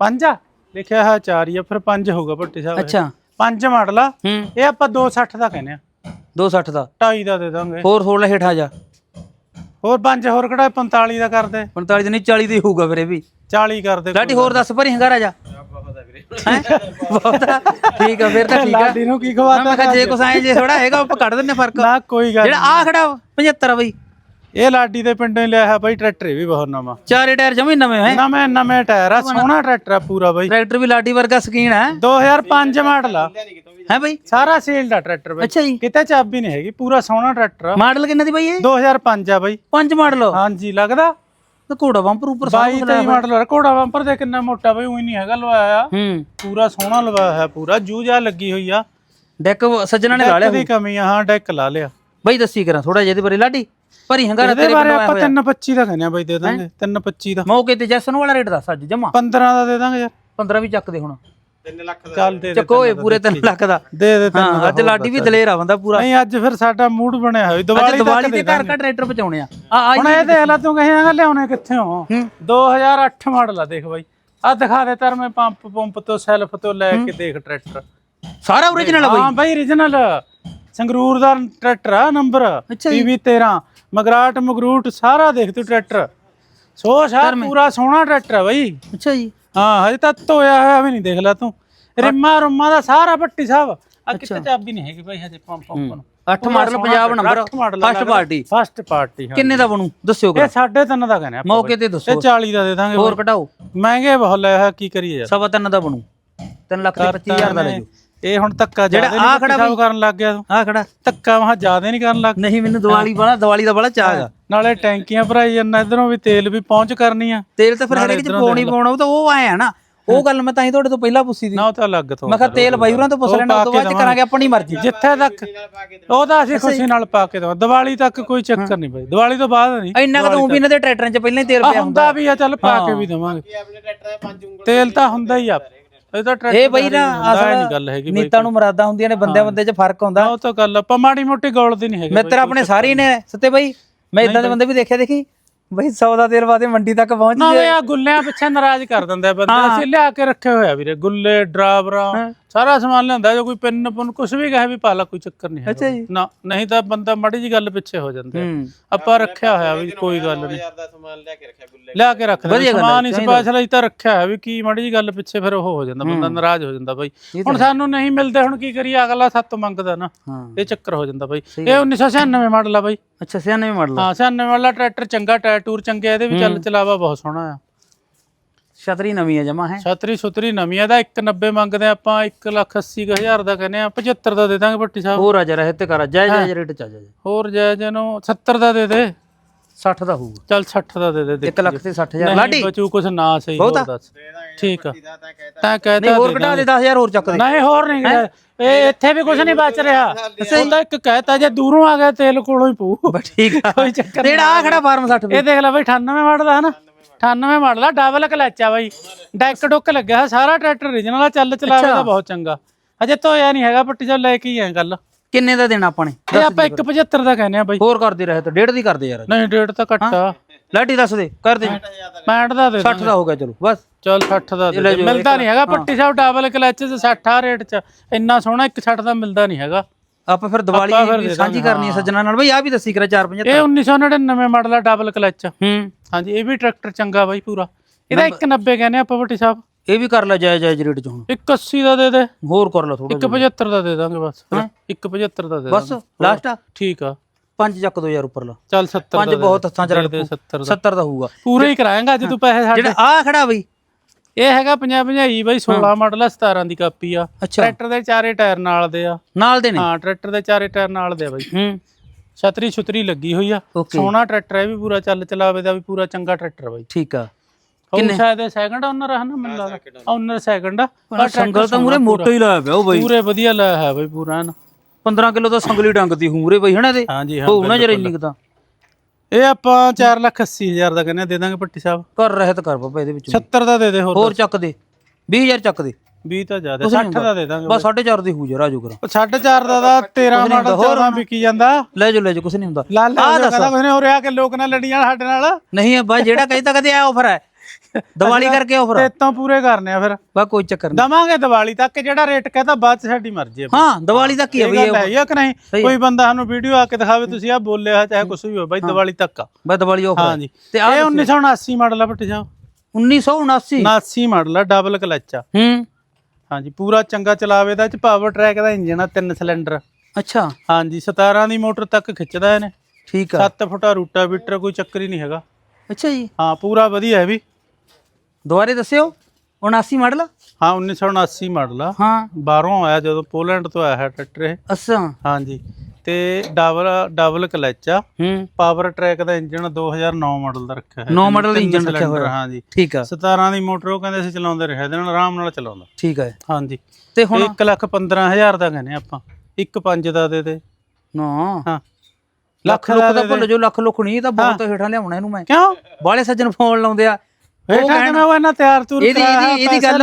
ਪੰਜ ਆ। ਲਿਖਿਆ ਹੈ 4 ਹੀ ਆ ਫਿਰ 5 ਹੋਊਗਾ ਭੱਟੀ ਸਾਹਿਬ
ਅੱਛਾ।
ਪੰਜ ਮਾਡਲ ਆ।
ਹੂੰ।
ਇਹ ਆਪਾਂ 260 ਦਾ ਕਹਿੰਦੇ ਆ।
260 ਦਾ।
2.5 ਦਾ ਦੇ ਦਾਂਗੇ।
ਹੋਰ ਹੋਰ ਲੈ ਹੇਠਾਂ ਜਾ।
ਹੋਰ ਪੰਜ ਹੋਰ ਕਿਹੜਾ 45 ਦਾ ਕਰਦੇ
45 ਦੇ ਨਹੀਂ 40 ਦੇ ਹੋਊਗਾ ਵੀਰੇ ਵੀ।
40 ਕਰਦੇ
ਲਾਡੀ ਹੋਰ ਦੱਸ ਭਰੀ ਹੰਗਾਰਾ ਜਾ। ਹੈਂ? ਬਹੁਤ ਆ। ਠੀਕ ਆ ਫਿਰ ਤਾਂ ਠੀਕ ਆ।
ਲਾਡੀ ਨੂੰ ਕੀ
ਮੈਂ
ਖਵਾਤਾ
ਕਿਹਾ ਜੇ ਕੁਛ ਆਏ ਜੇ ਥੋੜਾ ਹੈਗਾ ਆਪਾਂ ਕੱਢ ਦਿੰਨੇ ਫ਼ਰਕ।
ਨਾ ਕੋਈ ਗੱਲ
ਜਿਹੜਾ ਆ ਖੜਾ 75 ਬਈ।
ਇਹ ਲਾਡੀ ਦੇ ਪਿੰਡੋਂ ਹੀ ਲਿਆ ਹੈ ਬਾਈ ਟਰੈਕਟਰ ਇਹ ਵੀ ਬਹੁਤ ਨਵਾਂ।
ਚਾਰੇ ਟਾਇਰ ਜਮੇ ਨਵੇਂ ਹੈ
ਨਵੇਂ ਨਵੇਂ ਟਾਇਰ ਆ ਸੋਹਣਾ ਟਰੈਕਟਰ ਆ ਪੂਰਾ ਬਾਈ।
ਟਰੈਕਟਰ ਵੀ ਲਾਡੀ ਵਰਗਾ ਸਕੀਨ ਹੈ।
2005 ਮਾਡਲ ਆ।
ਹੈ ਬਈ?
ਸਾਰਾ ਸੇਲ ਦਾ ਟਰੈਕਟਰ ਬਾਈ।
ਅੱਛਾ ਜੀ।
ਕਿਤੇ ਚਾਬੀ ਨਹੀਂ ਹੈਗੀ ਪੂਰਾ ਸੋਹਣਾ ਟਰੈਕਟਰ ਆ।
ਮਾਡਲ ਕਿੰਨਾ ਦੀ ਬਈ ਇਹ?
2005 ਆ ਬਾਈ।
ਪੰਜ ਮਾਡਲ।
ਹਾਂਜੀ ਲੱਗਦਾ?
ਤੇ ਘੋੜਾ ਬੰਪਰ ਉੱਪਰ ਸਭ
22 23 ਮਾਡਲ ਆ ਘੋੜਾ ਬੰਪਰ ਦੇ ਕਿੰਨਾ ਮੋਟਾ ਬਾਈ ਉਹੀ ਨਹੀਂ ਹੈਗਾ ਲਵਾਇਆ
ਹੂੰ।
ਪੂਰਾ ਸੋਹਣਾ ਲਵਾਇਆ ਹੈ ਪੂਰਾ ਜੂਜਾ ਲੱਗੀ ਹੋਈ ਆ।
ਡੈਕ ਸੱਜਣਾ ਨੇ ਲਾ ਲਿਆ
ਦੀ ਕਮੀ ਆ ਹਾਂ ਡੈਕ ਲਾ ਲਿਆ।
ਬਈ ਦੱਸੀ ਕਰਾਂ ਥੋੜਾ ਜਿਹਾ ਇਹਦੇ ਬਾਰੇ ਲਾਡੀ। ਭਰੀ ਹੰਗਾਰਾ ਤੇਰੇ
ਬਾਰੇ ਆਪਾਂ 325 ਦਾ ਕਹਿੰਦੇ ਆ ਬਾਈ ਦੇ ਦਾਂਗੇ 325 ਦਾ।
ਮੌਕੇ ਤੇ ਜੈਸਨ ਵਾਲਾ ਰੇਟ ਦੱਸ ਅੱਜ ਜਮਾ।
15 ਦਾ ਦੇ ਦਾਂਗੇ ਯਾਰ। 15
ਵੀ ਚੱਕ ਦੇ ਹੁਣ।
3 ਲੱਖ ਦਾ ਚੱਲ ਦੇ ਦੇ
ਚੱਕੋ ਇਹ ਪੂਰੇ 3 ਲੱਖ ਦਾ।
ਦੇ ਦੇ ਤਿੰਨ
ਹਾਂ ਅੱਜ ਲਾਡੀ ਵੀ ਦਲੇਰ ਆ ਬੰਦਾ ਪੂਰਾ।
ਨਹੀਂ ਅੱਜ ਫਿਰ ਸਾਡਾ ਮੂਡ ਬਣਿਆ ਹੋਇਆ ਦੀਵਾਲੀ
ਦੀਵਾਲੀ ਤੇ ਘਰ ਘਰ ਟਰੈਕਟਰ ਪਹੁੰਚਾਉਣੇ ਆ। ਆ ਆ
ਹੁਣ ਇਹ ਦੇਖ ਲੈ ਤੂੰ ਕਹੇਂਗਾ ਲਿਆਉਣੇ ਕਿੱਥੇ ਹੋ? 2008 ਮਾਡਲ ਆ ਦੇਖ ਬਾਈ। ਆ ਦਿਖਾ ਦੇ ਤਰ ਮੈਂ ਪੰਪ ਪੰਪ ਤੋਂ ਸੈਲਫ ਤੋਂ ਲੈ ਕੇ ਦੇਖ ਟਰੈਕਟਰ।
ਸਾਰਾ ਓਰੀਜਨਲ ਆ ਬਈ।
ਹਾਂ ਬਾਈ origignal ਸੰਗਰੂਰ ਦਾ ਟਰੈਕਟਰ ਆ ਨੰਬਰ। PV 13 ਮਗਰਾਟ ਮਗਰੂਟ ਸਾਰਾ ਦੇਖ ਤੂੰ ਟਰੈਕਟਰ। ਸੋ ਸਾਰ ਪੂਰਾ ਸੋਹਣਾ ਟਰੈਕਟਰ ਆ ਬਾਈ।
ਅੱਛਾ ਜੀ।
ਹਾਂ ਹਜੇ ਤਾਂ ਧੋਇਆ ਹੋਇਆ ਵੀ ਨਹੀਂ ਦੇਖ ਲੈ ਤੂੰ। ਰਿਮਾ ਰੁਮਾ ਦਾ ਸਾਰਾ ਪੱਟੀ ਸਾਹਿਬ ਆ ਕਿਤੇ ਚਾਬੀ ਨਹੀਂ ਹੈਗੀ ਬਾਈ ਹਜੇ ਪੰਪ ਪੰਪ ਨੂੰ।
8 model Punjab number first party
first party ਹਾਂ
ਕਿੰਨੇ ਦਾ ਬਣੂ? ਦੱਸਿਓ
ਇਹ
ਕਰਾ
ਸਾਢੇ ਤਿੰਨ ਦਾ ਕਹਿੰਦੇ ਆਪਾਂ
ਮੌਕੇ ਤੇ
ਇਹ
ਦੱਸੋ।
40 ਦਾ ਦੇ ਦਾਂਗੇ
ਹੋਰ ਘਟਾਓ।
ਮਹਿੰਗੇ ਬਹੁਤ ਲੈ ਆ ਕੀ ਕਰੀਏ ਯਾਰ।
ਸਵਾ ਤਿੰਨ ਦਾ ਬਣੂ। 3 ਲੱਖ ਤੇ 25000 ਦਾ ਲੈ ਜਾਓ।
ਇਹ ਹੁਣ ਧੱਕਾ
ਆਹ
ਆ
ਖੜਾ
ਕਰਨ ਲੱਗ ਗਿਆ ਤੂੰ।
ਆ ਖੜਾ।
ਧੱਕਾ ਮਹਾ ਜ਼ਿਆਦਾ ਨਹੀਂ ਕਰਨ ਲੱਗ।
ਨਹੀਂ ਮੈਨੂੰ ਦੀਵਾਲੀ ਵਾਲਾ ਦੀਵਾਲੀ ਦਾ ਬੜਾ ਚਾਹ ਹੈਗਾ।
ਨਾਲੇ ਟੈਂਕੀਆਂ ਭਰਾਈ ਜਾਂਦਾ ਇਧਰੋਂ ਵੀ ਤੇਲ ਵੀ ਪਹੁੰਚ ਕਰਨੀ ਆ।
ਤੇਲ ਤਾਂ ਫਿਰ ਹਰੇਕ ਚ ਪਾਉਣੀ ਪਾਉਣਾ ਉਹ ਤਾਂ ਉਹ ਆਇਆ ਨਾ। ਉਹ ਗੱਲ ਮੈਂ ਤਾਂ ਹੀ ਤੁਹਾਡੇ ਤੋਂ ਪਹਿਲਾਂ ਪੁੱਛੀ ਸੀ।
ਨਾ ਉਹ ਤਾਂ ਲੱਗ ਤੋਂ
ਮੈਂ ਕਿਹਾ ਤੇਲ ਬਾਈ ਹੋਰਾਂ ਤੋਂ ਪੁੱਛ ਲੈਣਾ ਉਸ ਤੋਂ ਬਾਅਦ ਚ ਕਰਾਂਗੇ ਆਪਣੀ ਮਰਜ਼ੀ
ਜਿੱਥੇ ਤੱਕ ਉਹ ਤਾਂ ਅਸੀਂ ਖੁਸ਼ੀ ਨਾਲ ਪਾ ਕੇ ਦਵਾਂ ਦੀਵਾਲੀ ਤੱਕ ਕੋਈ ਚੱਕਰ ਨਹੀਂ ਬਾਈ। ਦੀਵਾਲੀ ਤੋਂ ਬਾਅਦ ਨਹੀਂ
ਇੰਨਾ ਕੁ ਤੂੰ ਵੀ ਇਹਨਾਂ ਦੇ ਟਰੈਕਟਰਾਂ 'ਚ ਪਹਿਲਾਂ ਹੀ ਤੇਲ ਪਿਆ ਹੁੰਦਾ
ਹੁੰਦਾ। ਵੀ ਆ ਚੱਲ ਪਾ ਕੇ ਵੀ ਦਵਾਂਗੇ। ਤੇਲ ਤਾਂ ਹੁੰਦਾ ਹੀ ਆ। ਇਹ ਤਾਂ ਟਰੈਕਟਰ
ਇਹ ਬਈ ਨਾ
ਨਹੀਂ ਗੱਲ ਹੈਗੀ
ਨੀਤਾਂ ਨੂੰ ਮਰਾਦਾ ਹੁੰਦੀਆਂ ਨੇ ਬੰਦਿਆਂ ਬੰਦੇ 'ਚ ਫ਼ਰਕ ਹੁੰਦਾ।
ਉਹ ਤਾਂ ਗੱਲ ਆਪਾਂ ਮਾੜੀ ਮੋਟੀ ਗੋਲ ਦੀ ਨਹੀਂ ਹੈਗੀ
ਮਿੱਤਰ ਆਪਣੇ ਸਾਰੇ ਨੇ ਸੱਤੇ ਬਾਈ। ਮੈਂ ਇਦਾਂ ਦੇ ਬੰਦੇ ਵੀ ਦੇਖਿਆ ਦੇਖੀ। ਬਈ 100 ਦਾ ਤੇਲ ਵਾਦੇ ਮੰਡੀ ਤੱਕ ਪਹੁੰਚ
ਨਾ ਵੇ ਆ ਗੁੱਲਿਆਂ ਪਿੱਛੇ ਨਾਰਾਜ਼ ਕਰ ਦਿੰਦੇ ਬੰਦੇ। ਅਸੀਂ ਲਿਆ ਕੇ ਰੱਖੇ ਹੋਇਆ ਵੀਰੇ ਗੁੱਲੇ ਡਰਾਵਰਾਂ ਸਾਰਾ ਸਮਾਨ ਲਿਆਂਦਾ ਜੋ ਕੋਈ ਪਿੰਨ ਪੁੰਨ ਕੁਝ ਵੀ ਕਹੇ ਵੀ ਪਾ ਲਾ ਕੋਈ ਚੱਕਰ ਨਹੀਂ ਹੈ
ਅੱਛਾ ਜੀ।
ਨਾ ਨਹੀਂ ਤਾਂ ਬੰਦਾ ਮਾੜੀ ਜੀ ਗੱਲ ਪਿੱਛੇ ਹੋ ਜਾਂਦਾ
ਹੂੰ।
ਆਪਾਂ ਰੱਖਿਆ ਹੋਇਆ ਵੀ ਕੋਈ ਗੱਲ ਨਹੀਂ।
ਦਾ ਸਮਾਨ ਲਿਆ ਕੇ ਰੱਖਿਆ ਗੁੱਲੇ
ਲਿਆ ਕੇ
ਵਧੀਆ ਗੱਲ ਹੈ,
ਸਮਾਨ ਹੀ ਸਪੈਸ਼ਲ ਤਾਂ ਰੱਖਿਆ ਹੋਇਆ ਵੀ ਕੀ ਮਾੜੀ ਜੀ ਗੱਲ ਪਿੱਛੇ ਫਿਰ ਉਹ ਹੋ ਜਾਂਦਾ ਬੰਦਾ ਨਾਰਾਜ਼ ਹੋ ਜਾਂਦਾ ਬਾਈ।
ਇਹ
ਹੁਣ ਸਾਨੂੰ ਨਹੀਂ ਮਿਲਦੇ ਹੁਣ ਕੀ ਕਰੀਏ ਅਗਲਾ ਸੱਤ ਮੰਗਦਾ ਨਾ।
ਹਾਂ।
ਇਹ ਚੱਕਰ ਹੋ ਜਾਂਦਾ ਬਾਈ। ਇਹ 1996 ਮਾਡਲ ਆ ਬਾਈ।
ਅੱਛਾ ਸਿਆਣੇ ਵੀ ਮਾਡਲ
ਹਾਂ 96 ਵਾਲਾ ਟਰੈਕਟਰ ਚੰਗਾ ਟਾਇਰ ਟੂਰ ਚੰਗੇ ਆ, ਇਹਦੇ ਵੀ ਚੱਲ ਚਲਾਵਾ ਬਹੁਤ ਸੋਹਣਾ ਆ।
ਛਤਰੀ ਨਵੀਂ ਹੈ ਜਮਾ ਹੈ?
ਛਤਰੀ ਸੁਤਰੀ ਨਵੀਂ ਆ ਦਾ 190 ਮੰਗਦੇ ਆ ਆਪਾਂ 180000 ਦਾ ਕਹਿੰਦੇ ਆ 75 ਦਾ ਦੇ ਦਾਂਗੇ ਭੱਟੀ ਸਾਹਿਬ।
ਹੋਰ ਆ ਜਰਾ ਇਹ ਤੇ ਕਰ ਜੈ ਜੈ ਰੇਟ ਚ ਆ ਜਾ
ਹੋਰ ਜੈ ਜਨੂੰ 70 ਦਾ ਦੇ ਦੇ।
60 ਦਾ ਹੋਊਗਾ।
ਚੱਲ 60 ਦਾ ਦੇ ਦੇ ਦੇਖ
1 ਲੱਖ ਤੇ 60000
ਨਹੀਂ
ਲਾਡੀ।
ਬਚੂ ਕੁਛ ਨਾ ਸਹੀ
ਬਹੁਤ।
ਹੋਰ? ਦੱਸ। ਠੀਕ ਆ।
ਤਾਂ ਕਹਿਤਾ
ਤਾਂ
ਨਹੀਂ ਹੋਰ ਘਟਾ ਦੇ 10000 ਹੋਰ ਚੱਕ ਦੇ।
ਨਹੀਂ ਹੋਰ ਨਹੀਂ। ਇਹ ਇੱਥੇ ਵੀ ਕੁਝ ਨਹੀਂ ਬਚ ਰਿਹਾ। ਉਹ ਤਾਂ ਇੱਕ ਕਹਿਤਾ ਜੇ ਦੂਰੋਂ ਆ ਗਿਆ ਤੇਲ ਕੋਲੋਂ ਹੀ ਪੂ
ਬਸ ਠੀਕ ਆ।
ਕੋਈ ਚੱਕਰ
ਜਿਹੜਾ ਆ ਖੜਾ ਫਾਰਮ 60
ਇਹ ਦੇਖ ਲੈ ਬਈ 98 ਮਾਡਲ ਆ ਨਾ। 98 ਮਾਡਲ ਆ ਡਬਲ ਕਲਚ ਆ ਬਾਈ। ਡੈਕ ਡੁੱਕ ਲੱਗਿਆ ਹੋਇਆ, ਸਾਰਾ ਟਰੈਕਟਰ origignal ਆ ਚੱਲ ਚਲਾਵੇ ਦਾ ਬਹੁਤ ਚੰਗਾ। ਅਜੇ ਧੋਇਆ ਨਹੀਂ ਹੈਗਾ ਪੱਟੀ ਸਾਹਿਬ ਲੈ ਕੇ ਹੀ ਆਏ ਗੱਲ
ਕਿੰਨੇ ਦਾ ਦੇਣਾ ਆਪਾਂ ਨੇ?
ਇਹ ਆਪਾਂ 175 ਦਾ ਕਹਿੰਦੇ ਆ ਬਾਈ।
ਹੋਰ ਕਰਦੇ ਰਹੇ ਤਾਂ ਡੇਢ ਦੀ ਕਰਦੇ ਯਾਰ।
ਨਹੀਂ ਡੇਢ ਤਾਂ ਘੱਟ ਆ।
ਲਾਡੀ ਦੱਸ ਦੇ ਕਰ ਦੇ।
65 ਦਾ ਦੇ
60 ਦਾ ਹੋ ਗਿਆ ਚਲੋ ਬਸ।
ਚਲ 60 ਦਾ ਦੇ
ਲੈ
ਮਿਲਦਾ ਨਹੀਂ ਹੈਗਾ ਪੱਟੀ ਸਾਹਿਬ ਡਬਲ ਕਲਚ ਚ 60 ਆ ਰੇਟ ਚ। ਇੰਨਾ ਸੋਹਣਾ 160 ਦਾ ਮਿਲਦਾ ਨਹੀਂ ਹੈਗਾ।
ਆਪਾਂ ਫਿਰ ਦੀਵਾਲੀ
ਆਪਾਂ ਫਿਰ
ਵੀ
ਦੇ
ਸਾਂਝੀ ਕਰਨੀ ਹੈ। ਸੱਜਣਾ ਨਾਲ। ਬਈ ਆ ਵੀ ਦੱਸੀ ਕਰਾ 450
ਇਹ 1999 ਮਾਡਲ ਆ ਡਬਲ ਕਲਚ
ਹੂੰ।
ਹਾਂਜੀ ਇਹ ਵੀ ਟਰੈਕਟਰ ਚੰਗਾ ਬਾਈ ਪੂਰਾ। ਇਹਦਾ 190 ਕਹਿੰਦੇ ਆਪਾਂ ਪੱਟੀ ਸਾਹਿਬ।
ਇਹ ਵੀ ਕਰ ਲੈ ਜਾਇਜ਼ ਜਾਇਜ਼ ਰੇਟ ਚ। ਹੁਣ
180 ਦਾ ਦੇ ਦੇ।
ਹੋਰ ਕਰ ਲੈ ਥੋੜਾ
175 ਦਾ ਦੇ ਦਾਂਗੇ ਬਸ। 175 ਦਾ ਦੇ
ਬਸ ਲਾਸਟ ਆ?
ਠੀਕ ਆ।
ਪੰਜ ਚੱਕ ਦੋ ਯਾਰ ਉੱਪਰ ਲਾ।
ਚੱਲ 70
ਪੰਜ ਬਹੁਤ ਹੱਥਾਂ ਚ ਰੜ
ਦੇ 70 ਦਾ।
70 ਦਾ ਹੋਊਗਾ।
ਪੂਰਾ ਹੀ ਕਰਾਏਗਾ ਅੱਜ ਤੂੰ ਪੈਸੇ ਸਾਡੇ
ਜਿਹੜਾ ਆ ਖੜਾ ਬਈ।
ਇਹ ਹੈਗਾ 50 50 ਬਾਈ 16 ਮਾਡਲ ਆ 17 ਦੀ ਕਾਪੀ ਆ।
ਅੱਛਾ।
ਟਰੈਕਟਰ ਦੇ ਚਾਰੇ ਟਾਇਰ ਨਾਲ ਦੇ ਆ।
ਨਾਲ ਦੇ ਨੇ?
ਹਾਂ ਟਰੈਕਟਰ ਦੇ ਚਾਰੇ ਟਾਇਰ ਨਾਲ ਦੇ ਆ ਬਾਈ।
ਹੂੰ।
ਛਤਰੀ ਛੁਤਰੀ ਲੱਗੀ ਹੋਈ ਆ। ਸੋਹਣਾ ਟਰੈਕਟਰ ਹੈ ਇਹ ਵੀ ਪੂਰਾ ਚੱਲ ਚਲਾਵੇ ਦਾ ਵੀ ਪੂਰਾ ਚੰਗਾ ਟਰੈਕਟਰ ਆ ਬਾਈ।
ਠੀਕ ਆ।
ਕਿੰਨੇ? ਸ਼ਾਇਦ ਸੈਕੰਡ ਓਨਰ ਆ ਨਾ ਮੈਨੂੰ ਲੱਗਦਾ। ਓਨਰ ਸੈਕੰਡ ਆ। ਪਰ
ਸੰਗਲ ਤਾਂ ਮੂਰੇ ਮੋਟਾ ਹੀ ਲਾਇਆ ਪਿਆ ਉਹ ਬਈ।
ਪੂਰੇ ਵਧੀਆ ਲਾਇਆ ਹੈ ਬਾਈ ਪੂਰਾ ਐਨ
15 ਕਿਲੋ ਦਾ ਸੰਗਲੀ ਡੰਗਦੀ ਹੂਰੇ ਬਈ ਹਨਾ ਤੇ
ਹਾਂਜੀ ਹਾਂ
ਹੋਊ ਨਾ ਜਰਾ ਇੰਨੀ ਕੁ ਤਾਂ।
ਇਹ ਆਪਾਂ 4 ਲੱਖ 80 ਹਜ਼ਾਰ ਦਾ ਕਹਿੰਦੇ ਆ, ਦੇ ਦਾਂਗੇ ਪੱਟੀ ਸਾਹਿਬ।
ਕਰ ਰਹਿਤ ਕਰ ਬਾਬਾ ਇਹਦੇ ਵਿੱਚ
70 ਦਾ ਦੇ ਦੇ ਹੋਰ
ਹੋਰ ਚੱਕ ਦੇ 20000 ਚੱਕ ਦੇ।
20 ਤਾਂ ਜ਼ਿਆਦਾ 60 ਦਾ ਦੇ ਦਾਂਗੇ
ਬਸ 4.5 ਦੀ ਹੂ ਜਰਾ ਰਾਜੂ ਕਰਾ।
ਉਹ 4.5 ਦਾ ਦਾ 13 ਮਾਡਲ ਹੋਰ ਵਿਕੀ ਜਾਂਦਾ।
ਲੈ ਜੋ ਲੈ ਜੋ ਕੁਛ ਨਹੀਂ ਹੁੰਦਾ।
ਲਾਲ ਕੁਝ ਨਹੀਂ ਹੋ ਰਿਹਾ ਕਿ ਲੋਕ ਨਾ ਲੜੀਆਂ ਸਾਡੇ ਨਾਲ।
ਨਹੀਂ ਆ ਬਾ ਜਿਹੜਾ ਕਹਿੰਦਾ ਕਦੇ ਆ ਆਫਰ ਹੈ। ਦੀਵਾਲੀ ਕਰਕੇ ਆਫਰ
ਤੇ ਤੋਂ ਪੂਰੇ ਕਰਨੇ ਆ ਫਿਰ।
ਬਾ ਕੋਈ ਚੱਕਰ ਨਹੀਂ।
ਦਵਾਂਗੇ ਦੀਵਾਲੀ ਤੱਕ ਜਿਹੜਾ ਰੇਟ ਕਹਤਾ ਬਾਅਦ ਚ ਸਾਡੀ ਮਰਜ਼ੀ ਹੈ
ਹਾਂ ਦੀਵਾਲੀ ਤੱਕ ਹੀ ਹੈ ਬਈ
ਇਹ ਕਿ ਨਹੀਂ? ਕੋਈ ਬੰਦਾ ਸਾਨੂੰ ਵੀਡੀਓ ਆ ਕੇ ਦਿਖਾਵੇ ਤੁਸੀਂ ਆ ਬੋਲਿਆ ਚਾਹੇ ਕੁਝ ਵੀ ਹੋ ਬਾਈ ਦੀਵਾਲੀ ਤੱਕ ਆ।
ਬਾ ਦੀਵਾਲੀ ਆਫਰ
ਹਾਂਜੀ
ਤੇ
ਇਹ 1979 ਮਾਡਲ ਆ ਭੱਟੀ ਸਾਹਿਬ
1979
79 ਮਾਡਲ ਆ ਡਬਲ ਕਲਚ ਆ।
ਹੂੰ।
ਹਾਂਜੀ ਪੂਰਾ ਚੰਗਾ ਚਲਾਵੇ ਦਾ ਚ ਪਾਵਰ ਟਰੈਕ ਦਾ ਇੰਜਨ ਆ ਤਿੰਨ ਸਿਲੰਡਰ
ਅੱਛਾ।
ਹਾਂਜੀ 17 ਦੀ ਮੋਟਰ ਤੱਕ ਖਿੱਚਦਾ ਇਹਨੇ।
ਠੀਕ ਆ।
7 ਫੁੱਟਾ ਰੂਟਾ ਬੀਟਰ ਕੋਈ ਚੱਕਰ ਹੀ ਨਹੀਂ ਹੈਗਾ।
ਅੱਛਾ ਜੀ।
ਹਾਂ ਪੂਰਾ ਵਧੀਆ ਹੈ ਵੀ।
ਦੁਬਾਰੇ ਦੱਸਿਓ 79 ਮਾਡਲ?
ਹਾਂ 1979 ਮਾਡਲ ਆ।
ਹਾਂ।
ਬਾਹਰੋਂ ਆਇਆ ਜਦੋਂ ਪੋਲੈਂਡ ਤੋਂ ਆਇਆ ਹੈ ਟਰੈਕਟਰ ਇਹ।
ਅੱਛਾ।
ਹਾਂਜੀ। ਤੇ ਡਬਲ ਡਬਲ ਕਲਚ ਆ।
ਹੂੰ।
ਪਾਵਰ ਟਰੈਕ ਦਾ ਇੰਜਨ 2009 ਮਾਡਲ ਦਾ ਰੱਖਿਆ ਹੈ।
9 ਮਾਡਲ ਦਾ ਇੰਜਨ ਰੱਖਿਆ ਹੋਇਆ।
ਹਾਂਜੀ।
ਠੀਕ ਆ।
17 ਦੀ ਮੋਟਰ ਉਹ ਕਹਿੰਦੇ ਸੀ ਚਲਾਉਂਦੇ ਰਹੇ। ਇਹਦੇ ਨਾਲ ਆਰਾਮ ਨਾਲ ਚਲਾਉਂਦਾ।
ਠੀਕ ਹੈ
ਹਾਂਜੀ।
ਤੇ ਹੁਣ
1 ਲੱਖ 15000 ਦਾ ਕਹਿੰਦੇ ਆਪਾਂ। 1 5 ਦਾ ਦੇ ਦੇ।
ਨਾ।
ਹਾਂ।
ਲੱਖ ਲੁੱਖ ਦਾ ਭੁੱਲ ਜੋ ਲੱਖ ਲੁੱਖ ਨਹੀਂ ਤਾਂ ਬਹੁਤ ਹੇਠਾਂ ਲਿਆਉਣਾ ਇਹਨੂੰ ਮੈਂ।
ਕਿਉਂ?
ਬਾਲੇ ਸੱਜਣ ਫੋਨ ਲਾਉਂਦੇ ਆ।
ਬੇਟਾ ਕਿਵੇਂ ਉਹ ਇਹਨਾਂ ਤਿਆਰ ਤੁਰ
ਇਹਦੀ ਇਹਦੀ ਇਹਦੀ ਗੱਲ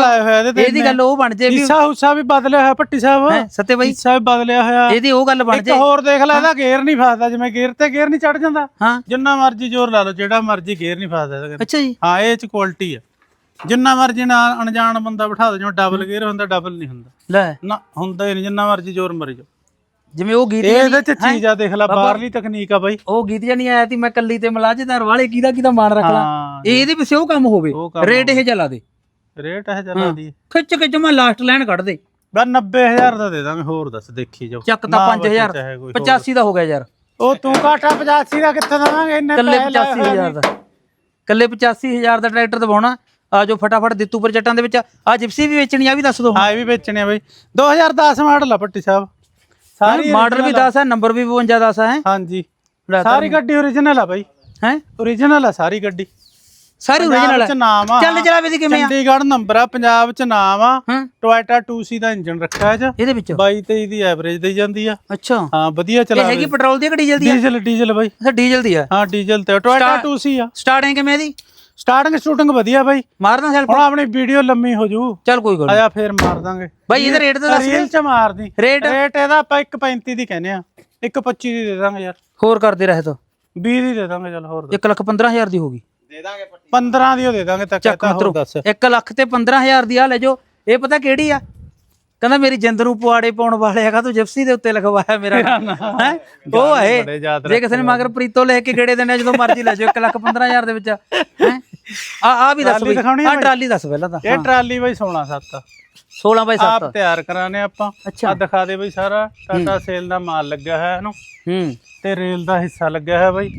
ਇਹਦੀ ਗੱਲ ਉਹ ਬਣ ਜੇ ਵੀ
ਹਿੱਸਾ ਹੁੱਸਾ ਵੀ ਬਦਲਿਆ ਹੋਇਆ ਪੱਟੀ ਸਾਹਿਬ।
ਸੱਤੇ ਬਾਈ।
ਹਿੱਸਾ ਵੀ ਬਦਲਿਆ ਹੋਇਆ।
ਇਹਦੀ ਉਹ ਗੱਲ ਬਣ
ਇੱਕ
ਜੇ।
ਹੋਰ ਦੇਖ ਲੈ ਇਹਦਾ ਗੇਅਰ ਨਹੀਂ ਫਸਦਾ ਜਿਵੇਂ ਗੇਅਰ ਤੇ ਗੇਅਰ ਨਹੀਂ ਚੜ ਜਾਂਦਾ। ਜਿੰਨਾ ਮਰਜ਼ੀ ਜ਼ੋਰ ਲਾ ਲਓ ਜਿਹੜਾ ਮਰਜ਼ੀ ਗੇਅਰ ਨਹੀਂ ਫਸਦਾ ਇਹਦਾ।
ਅੱਛਾ ਜੀ।
ਹਾਂ ਇਹ ਚ ਕੁਆਲਿਟੀ ਆ। ਜਿੰਨਾ ਮਰਜ਼ੀ ਨਾ ਅਣਜਾਣ ਬੰਦਾ ਬਿਠਾ ਦੇ ਜਿਵੇਂ ਡਬਲ ਗੇਅਰ ਹੁੰਦਾ ਡਬਲ ਨਹੀਂ ਹੁੰਦਾ।
ਲੈ।
ਨਾ ਹੁੰਦਾ ਹੀ ਨਹੀਂ ਜਿੰਨਾ ਮਰਜ਼ੀ ਜ਼ੋਰ ਮਰੀ ਜਾਓ।
ਜਿਵੇਂ ਉਹ ਗੀਤ
ਇਹ ਇਹਦੇ ਚ ਚੀਜ਼ ਆ ਦੇਖ ਲੈ ਬਾਹਰਲੀ ਤਕਨੀਕ ਆ ਬਾਈ।
ਉਹ ਗੀਤ ਜਿਹਾ ਨਹੀਂ ਆਇਆ ਸੀ ਮੈਂ ਕੱਲੀ ਤੇ ਮਲਾਜਦਾਰ ਵਾਲੇ ਕਿਹਦਾ ਕਿਹਦਾ ਮਾਣ ਰੱਖ ਲਾ? ਇਹ ਇਹਦੇ ਪਿੱਛੇ ਉਹ ਕੰਮ ਹੋਵੇ। ਰੇਟ ਇਹ ਜਲਾ ਦੇ।
ਰੇਟ ਹੈ। ਚੱਲਦਾ ਦੀ।
ਖਿੱਚ ਕੇ ਜਮਾ ਲਾਸਟ ਲਾਈਨ ਕੱਢ ਦੇ।
ਬਾ 90000 ਦਾ ਦੇ ਦਾਂਗੇ ਹੋਰ ਦੱਸ ਦੇਖੀ ਜਾਓ।
ਚੱਕ ਤਾਂ
ਨਾ ਬਚੇ
5000
ਚਾਹੇ ਕੋਈ ਹੋਰ।
85 ਦਾ ਹੋ ਗਿਆ ਯਾਰ।
ਉਹ ਤੂੰ ਕਾਠਾ 85 ਦਾ ਕਿੱਥੇ ਦਵਾਂਗੇ? ਇੰਨੇ
ਕੱਲੇ
ਪੈਸੇ ਲਾਏ ਹੋਏ
85000 ਦਾ। ਕੱਲੇ 85000 ਦਾ ਟਰੈਕਟਰ ਦਵਾਉਣਾ ਆ ਜੋ ਫਟਾਫਟ ਦਿੱਤੂਪੁਰ ਜੱਟਾਂ ਦੇ ਵਿੱਚ। ਆ ਜਿਪਸੀ ਵੀ ਵੇਚਣੀ ਆ ਵੀ ਦੱਸ ਦੋ।
ਹਾਂ ਇਹ ਵੀ ਵੇਚਣੇ ਆ ਬਾਈ। 2010 ਮਾਡਲ ਆ ਪੱਟੀ ਸਾਹਿਬ। ਸਾਰੀ
ਮਾਡਲ ਵੀ 10 ਹੈ ਨੰਬਰ ਵੀ 52 10 ਹੈ।
ਹਾਂਜੀ।
ਲੈ
ਸਾਰੀ ਗੱਡੀ ਓਰੀਜਨਲ ਆ ਬਾਈ।
ਹੈ?
ਓਰੀਜਨਲ ਆ ਸਾਰੀ ਗੱਡੀ।
ਸਾਰੀ
ਪੰਜਾਬ
ਓਰੀਜਨਲ
ਚ
ਹੈ
ਨਾਮ ਆ।
ਚੱਲ ਚਲਾਵੇ ਦੀ ਕਿਵੇਂ ਆ?
ਚੰਡੀਗੜ੍ਹ ਨੰਬਰ ਆ ਪੰਜਾਬ ਚ ਨਾਮ ਆ।
ਹਾਂ।
ਟੋਇਟਾ 2C ਦਾ ਇੰਜਨ ਰੱਖਿਆ ਚ
ਇਹਦੇ ਵਿੱਚ?
22 23 ਦੀ ਐਵਰੇਜ ਦੇਈ ਜਾਂਦੀ ਆ।
ਅੱਛਾ।
ਹਾਂ ਵਧੀਆ
ਇਹ
ਚਲਾ
ਹੈਗੀ ਪੈਟਰੋਲ ਦੀ ਕਿ ਡੀਜ਼ਲ ਦੀ ਆ?
ਡੀਜ਼ਲ ਡੀਜ਼ਲ ਬਾਈ।
ਅੱਛਾ ਡੀਜ਼ਲ ਦੀ ਆ।
ਹਾਂ ਡੀਜ਼ਲ ਤੇ ਟੋਇਟਾ 2C ਆ।
ਸਟਾਰਟਿੰਗ ਕਿਵੇਂ ਇਹਦੀ
ਸਟਾਰਟਿੰਗ ਸ਼ੂਟਿੰਗ ਵਧੀਆ ਬਾਈ।
ਮਾਰਦਾ ਸੈਲਫ
ਹੁਣ ਆਪਣੀ ਵੀਡੀਓ ਲੰਮੀ ਹੋ ਜੂ।
ਚੱਲ ਕੋਈ ਗੱਲ।
ਆਇਆ ਫੇਰ ਮਾਰ ਦਾਂਗੇ।
ਬਾਈ ਇਹਦਾ ਰੇਟ ਤਾਂ ਦੱਸ
ਰੀਲ ਚ ਮਾਰਦੀ।
ਰੇਟ
ਰੇਟ ਇਹਦਾ ਆਪਾਂ 1.35 ਦੀ ਕਹਿੰਦੇ ਆ। 1.25 ਦੀ ਦੇ ਦਾਂਗੇ ਯਾਰ।
ਹੋਰ ਕਰਦੇ ਰਹੇ ਤਾਂ।
20 ਦੀ ਦੇ ਦਾਂਗੇ ਚੱਲ ਹੋਰ
1 ਲੱਖ 15000 ਦੀ ਹੋਗੀ
15 ਦੀ ਉਹ ਦੇ ਦਾਂਗੇ ਤਾਂ
ਚੱਕ ਮਿੱਤਰੋ।
ਦੱਸ।
1 ਲੱਖ ਤੇ 15000 ਦੀ ਆ ਲੈ ਜੋ ਇਹ ਪਤਾ ਕਿਹੜੀ ਆ? ਕਹਿੰਦਾ ਮੇਰੀ ਜਿੰਦ ਨੂੰ ਪੁਆੜੇ ਪਾਉਣ ਵਾਲੇ ਹੈਗਾ ਤੂੰ ਜਿਪਸੀ ਦੇ ਉੱਤੇ ਲਿਖਵਾਇਆ ਮੇਰਾ ਨਾਮ। ਹੈ? ਉਹ ਹੈ ਜੇ ਕਿਸੇ ਨੇ ਮਗਰ ਪ੍ਰੀਤੋ ਲੈ ਕੇ ਗੇੜੇ ਦੇਣੇ ਜਦੋਂ ਮਰਜ਼ੀ ਲੈ ਜਾਓ 1 ਲੱਖ 15000 ਦੇ ਵਿੱਚ। ਹੈ? ਆ ਆ ਵੀ ਦੱਸ ਬਈ।
ਆ?
ਟਰਾਲੀ ਦੱਸ ਪਹਿਲਾਂ ਤਾਂ।
ਇਹ ਟਰਾਲੀ ਬਾਈ 16 7
16 ਬਾਈ 7
ਆਪ ਤਿਆਰ ਕਰਾਣੇ ਆਪਾਂ। ਆ ਦਿਖਾ ਦੇ ਬਈ ਸਾਰਾ। ਟਾਟਾ ਸੇਲ ਦਾ ਮਾਲ ਲੱਗਿਆ ਹੈ ਇਹਨੂੰ।
ਹੂੰ।
ਤੇ ਰੇਲ ਦਾ ਹਿੱਸਾ ਲੱਗਿਆ ਹੈ ਬਾਈ।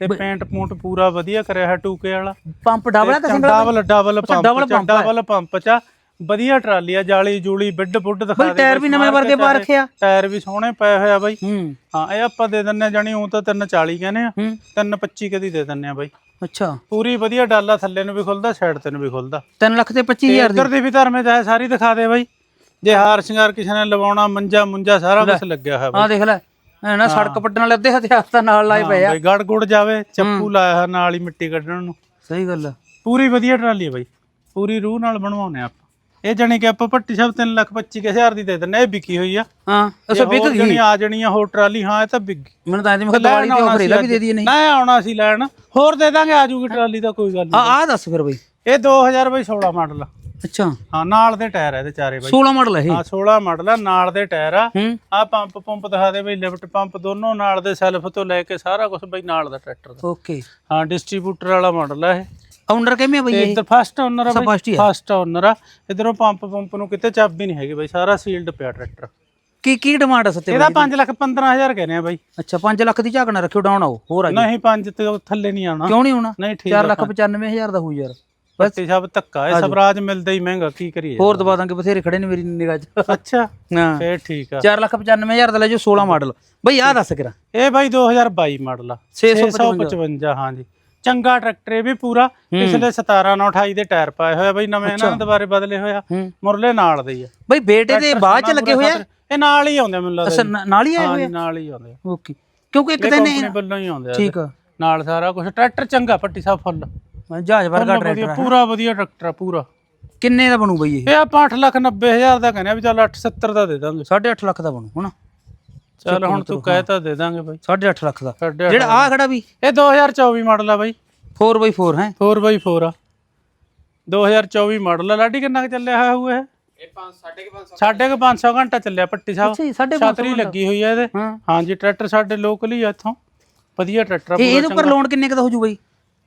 ਤੇ ਪੇਂਟ ਪੂੰਟ ਪੂਰਾ ਵਧੀਆ ਕਰਿਆ ਹੈ ਟੂਕੇ ਵਾਲਾ।
Pump double single
double double pump. Double pump ਚ। ਵਧੀਆ ਟਰਾਲੀ ਆ ਜਾਲੀ ਜੂਲੀ ਬਿੱਡ ਬੁੱਡ ਦਿਖਾ
ਬਈ
ਦੇ
ਟਾਇਰ ਵੀ ਨਵੇਂ ਵਰਗੇ ਪਾ ਰੱਖੇ ਆ
ਟਾਇਰ ਵੀ ਸੋਹਣੇ ਪਏ ਹੋਏ ਆ ਬਾਈ।
ਹੂੰ।
ਇਹ ਆਪਾਂ ਦੇ ਦਿੰਨੇ ਆ ਜਾਨੀ ਉਹ ਤਾਂ 340 ਕਹਿੰਦੇ ਆ।
ਹੂੰ।
325 ਕਦੀ ਦੇ ਦਿੰਨੇ ਆ ਬਾਈ।
ਅੱਛਾ।
ਪੂਰੀ ਵਧੀਆ ਡਾਲਾ ਥੱਲੇ ਨੂੰ ਵੀ ਖੁੱਲਦਾ ਸਾਈਡ ਤੇ ਨੂੰ ਵੀ ਖੁੱਲਦਾ।
3 ਲੱਖ ਤੇ 25000 ਦੀ।
ਇੱਧਰ ਦੀ ਵੀ ਧਰਮੇ ਚਾਹੇ ਸਾਰੀ ਦਿਖਾ ਦੇ ਬਾਈ। ਜੇ ਹਾਰ ਸ਼ਿੰਗਾਰ ਕਿਸੇ ਨੇ ਲਵਾਉਣਾ ਮੰਜਾ ਮੁੰਜਾ ਸਾਰਾ ਕੁਝ ਲੱਗਿਆ ਹੋਇਆ
ਆ ਦੇਖ ਲੈ ਨਾ ਸੜਕ ਪੱਟਣ ਵਾਲੇ ਅੱਧੇ ਹਥਿਆਰ ਤਾਂ ਨਾਲ ਲਾਏ ਪਏ ਆ।
ਬਾਈ ਗੜ ਗੁੜ ਜਾਵੇ ਚੱਪੂ ਲਾਇਆ ਹੋਇਆ ਨਾਲ ਹੀ ਮਿੱਟੀ ਕੱਢਣ ਨੂੰ।
ਸਹੀ ਗੱਲ ਆ।
ਪੂਰੀ ਵਧੀਆ ਟਰਾਲੀ ਹੈ ਬਾਈ। ਪੂਰੀ ਰੂਹ ਨਾਲ ਬਣਵਾਉਨੇ ਆਪਾਂ। ਇਹ ਜਾਨੀ ਕਿ ਆਪਾਂ ਭੱਟੀ ਸਾਹਿਬ 3 ਲੱਖ 25 ਹਜ਼ਾਰ ਦੀ ਦੇ ਦਿੰਨੇ ਇਹ ਵਿਕੀ ਹੋਈ ਆ।
ਹਾਂ ਅੱਛਾ ਵਿਕ ਗਈ
ਆ ਜਣੀ ਆ ਹੋਰ ਟਰਾਲੀ ਹਾਂ ਇਹ ਤਾਂ ਵਿਕ। ਗਈ
ਮੈਨੂੰ ਤਾਂ ਐਂ ਮੈਂ ਦੀਵਾਲੀ ਤੇ ਆਫਰ ਇਹਦਾ ਵੀ ਦੇ ਦਈਏ ਨਹੀਂ।
ਇਹ ਆਉਣਾ ਸੀ ਲੈਣ। ਹੋਰ ਦੇ ਦਾਂਗੇ ਆ ਜੂਗੀ ਟਰਾਲੀ ਦਾ ਕੋਈ ਗੱਲ
ਆ
ਨਹੀਂ।
ਆ ਦੱਸ ਫਿਰ ਬਈ।
ਇਹ 2000 ਬਾਈ 16 ਮਾਡਲ ਆ।
ਅੱਛਾ।
ਹਾਂ ਨਾਲ ਦੇ ਟਾਇਰ ਆ ਇਹਦੇ ਚਾਰੇ ਬਾਈ।
16 ਮਾਡਲ ਹੈ ਇਹ?
ਹਾਂ 16 ਮਾਡਲ ਆ ਨਾਲ ਦੇ ਟਾਇਰ ਆ। ਆ ਪੰਪ ਪੰਪ ਦਿਖਾ ਦੇ ਬਈ ਲਿਫਟ ਪੰਪ ਦੋਨੋਂ ਨਾਲ ਦੇ ਸੈਲਫ ਤੋਂ ਲੈ ਕੇ ਸਾਰਾ ਕੁਝ ਬਈ ਨਾਲ ਦਾ ਟਰੈਕਟਰ ਦਾ।
ਓਕੇ।
ਹਾਂ ਡਿਸਟ੍ਰੀਬਿਊਟਰ ਵਾਲਾ ਮਾਡਲ ਆ ਇਹ।
ਆਉਂਡਰ ਕਿਵੇਂ ਬਈ
ਤੇ
ਇਹ?
ਇੱਧਰ ਫਸਟ ਓਨਰ ਆ
ਅੱਛਾ,
ਬਈ।
first ਹੀ ਆ।
ਫਸਟ ਓਨਰ ਆ। ਇਧਰੋਂ ਪੰਪ ਪੰਪ ਨੂੰ ਕਿਤੇ ਚਾਬੀ ਨਹੀਂ ਹੈਗੀ ਬਈ। ਸਾਰਾ ਸੀਲਡ ਪਿਆ ਟਰੈਕਟਰ
ਕੀ ਕੀ ਡਿਮਾਂਡ ਆ ਸੱਤੇ
ਇਹਦਾ 5 ਲੱਖ 15000 ਕਹਿੰਦੇ ਆ ਬਾਈ।
ਅੱਛਾ 5 ਲੱਖ ਦੀ ਝਾਕਣਾ ਰੱਖਿਓ ਡਾਊਨ ਆਓ ਹੋਰ ਆ
ਨਹੀਂ 5 ਤੇ ਉਹ ਥੱਲੇ ਨਹੀਂ ਆਉਣਾ।
ਕਿਉਂ ਨਹੀਂ ਹੋਣਾ
ਨਹੀਂ ਠੀਕ
4 ਲੱਖ 95000 ਦਾ ਹੋਊ ਯਾਰ।
ਬੱਤੀ ਸਭ ਧੱਕਾ ਇਹ ਸਵਰਾਜ ਮਿਲਦਾ ਹੀ ਮਹਿੰਗਾ ਕੀ ਕਰੀਏ?
ਹੋਰ ਦਵਾ ਦਾਂਗੇ ਬਥੇਰੇ ਖੜੇ ਨੇ ਮੇਰੀ ਨਿਗਾਹ 'ਚ।
ਅੱਛਾ
ਹਾਂ।
ਫੇਰ ਠੀਕ ਆ।
4 ਲੱਖ 95000 ਦਾ ਲੈ ਜੋ 16 ਮਾਡਲ ਬਈ ਆਹ ਦੱਸ ਕਰਾ।
ਇਹ ਬਾਈ 2022 ਮਾਡਲ ਆ। 655 ਹਾਂਜੀ। ਚੰਗਾ ਟਰੈਕਟਰ ਇਹ ਵੀ ਪੂਰਾ। ਪਿਛਲੇ 17 ਨਾਲ 28 ਦੇ ਟਾਇਰ ਪਾਏ ਹੋਏ ਆ ਬਈ ਨਵੇਂ ਇਹਨਾਂ ਨੇ ਦੁਬਾਰੇ ਬਦਲੇ ਹੋਇਆ ਮੁਰਲੇ ਨਾਲ ਦੇ ਹੀ ਆ।
ਬਈ ਬੇਟੇ ਦੇ ਬਾਅਦ ਚ ਲੱਗੇ ਹੋਏ ਆ?
ਇਹ ਨਾਲ ਹੀ ਆਉਂਦੇ ਮੈਨੂੰ
ਅੱਛਾ
ਲੱਗਦਾ
ਨਾ- ਨਾਲ ਹੀ ਆਏ ਹੋਏ ਆ?
ਨਾਲ ਹੀ ਆਉਂਦੇ
ਓਕੇ। ਕਿਉਂਕਿ ਇੱਕ
ਇਹ
ਦਿਨ
ਕੰਪਨੀ ਵੱਲੋਂ ਹੀ ਆਉਂਦੇ ਆ
ਠੀਕ ਆ।
ਨਾਲ ਸਾਰਾ ਕੁਝ ਟਰੈਕਟਰ ਚੰਗਾ ਪੱਟੀ ਸਾਹਿਬ ਫੁੱਲ।
ਜਹਾਜ਼ ਵਰਗਾ ਟਰੈਕਟਰ
ਪੂਰਾ ਵਧੀਆ ਟਰੈਕਟਰ ਆ ਪੂਰਾ।
ਕਿੰਨੇ ਦਾ ਬਣੂ ਬਈ ਇਹ?
ਇਹ ਆਪਾਂ 8 ਲੱਖ 90 ਹਜ਼ਾਰ ਦਾ ਕਹਿੰਦੇ ਆ ਵੀ ਚੱਲ 8 70 ਦਾ ਦੇ ਦਾਂਗੇ।
8.5 ਲੱਖ ਦਾ ਬਣੂ ਹਨਾ?
ਚੱਲ ਹੁਣ ਤੂੰ ਕਹਿ ਤਾਂ ਦੇ ਦਾਂਗੇ ਬਾਈ।
8.5 ਲੱਖ ਦਾ।
ਸਾਢੇ ਅੱਠ
ਜਿਹੜਾ ਆ ਖੜਾ ਵੀ?
ਇਹ 2024 ਮਾਡਲ ਆ ਬਾਈ।
4x4 ਹੈ?
4x4 ਆ। 2024 ਮਾਡਲ ਆ। ਲਾਡੀ ਕਿੰਨਾ ਕੁ ਚੱਲਿਆ ਹੋਇਆ ਹੋਊ ਇਹ? ਇਹ 5 550 500 ਘੰਟਾ ਚੱਲਿਆ ਪੱਟੀ ਸਾਹਿਬ।
ਅੱਛਾ ਜੀ 5.5
ਛਤਰੀ ਲੱਗੀ ਹੋਈ ਆ ਇਹਦੇ।
ਹਾਂ।
ਹਾਂਜੀ ਟਰੈਕਟਰ ਸਾਡੇ ਲੋਕਲ ਹੀ ਆ ਇੱਥੋਂ। ਵਧੀਆ ਟਰੈਕਟਰ ਆ
ਇਹ ਇਹਦੇ ਉੱਪਰ ਲੋਨ ਕਿੰਨੇ ਕੁ ਦਾ ਹੋ ਜੂ ਬਈ?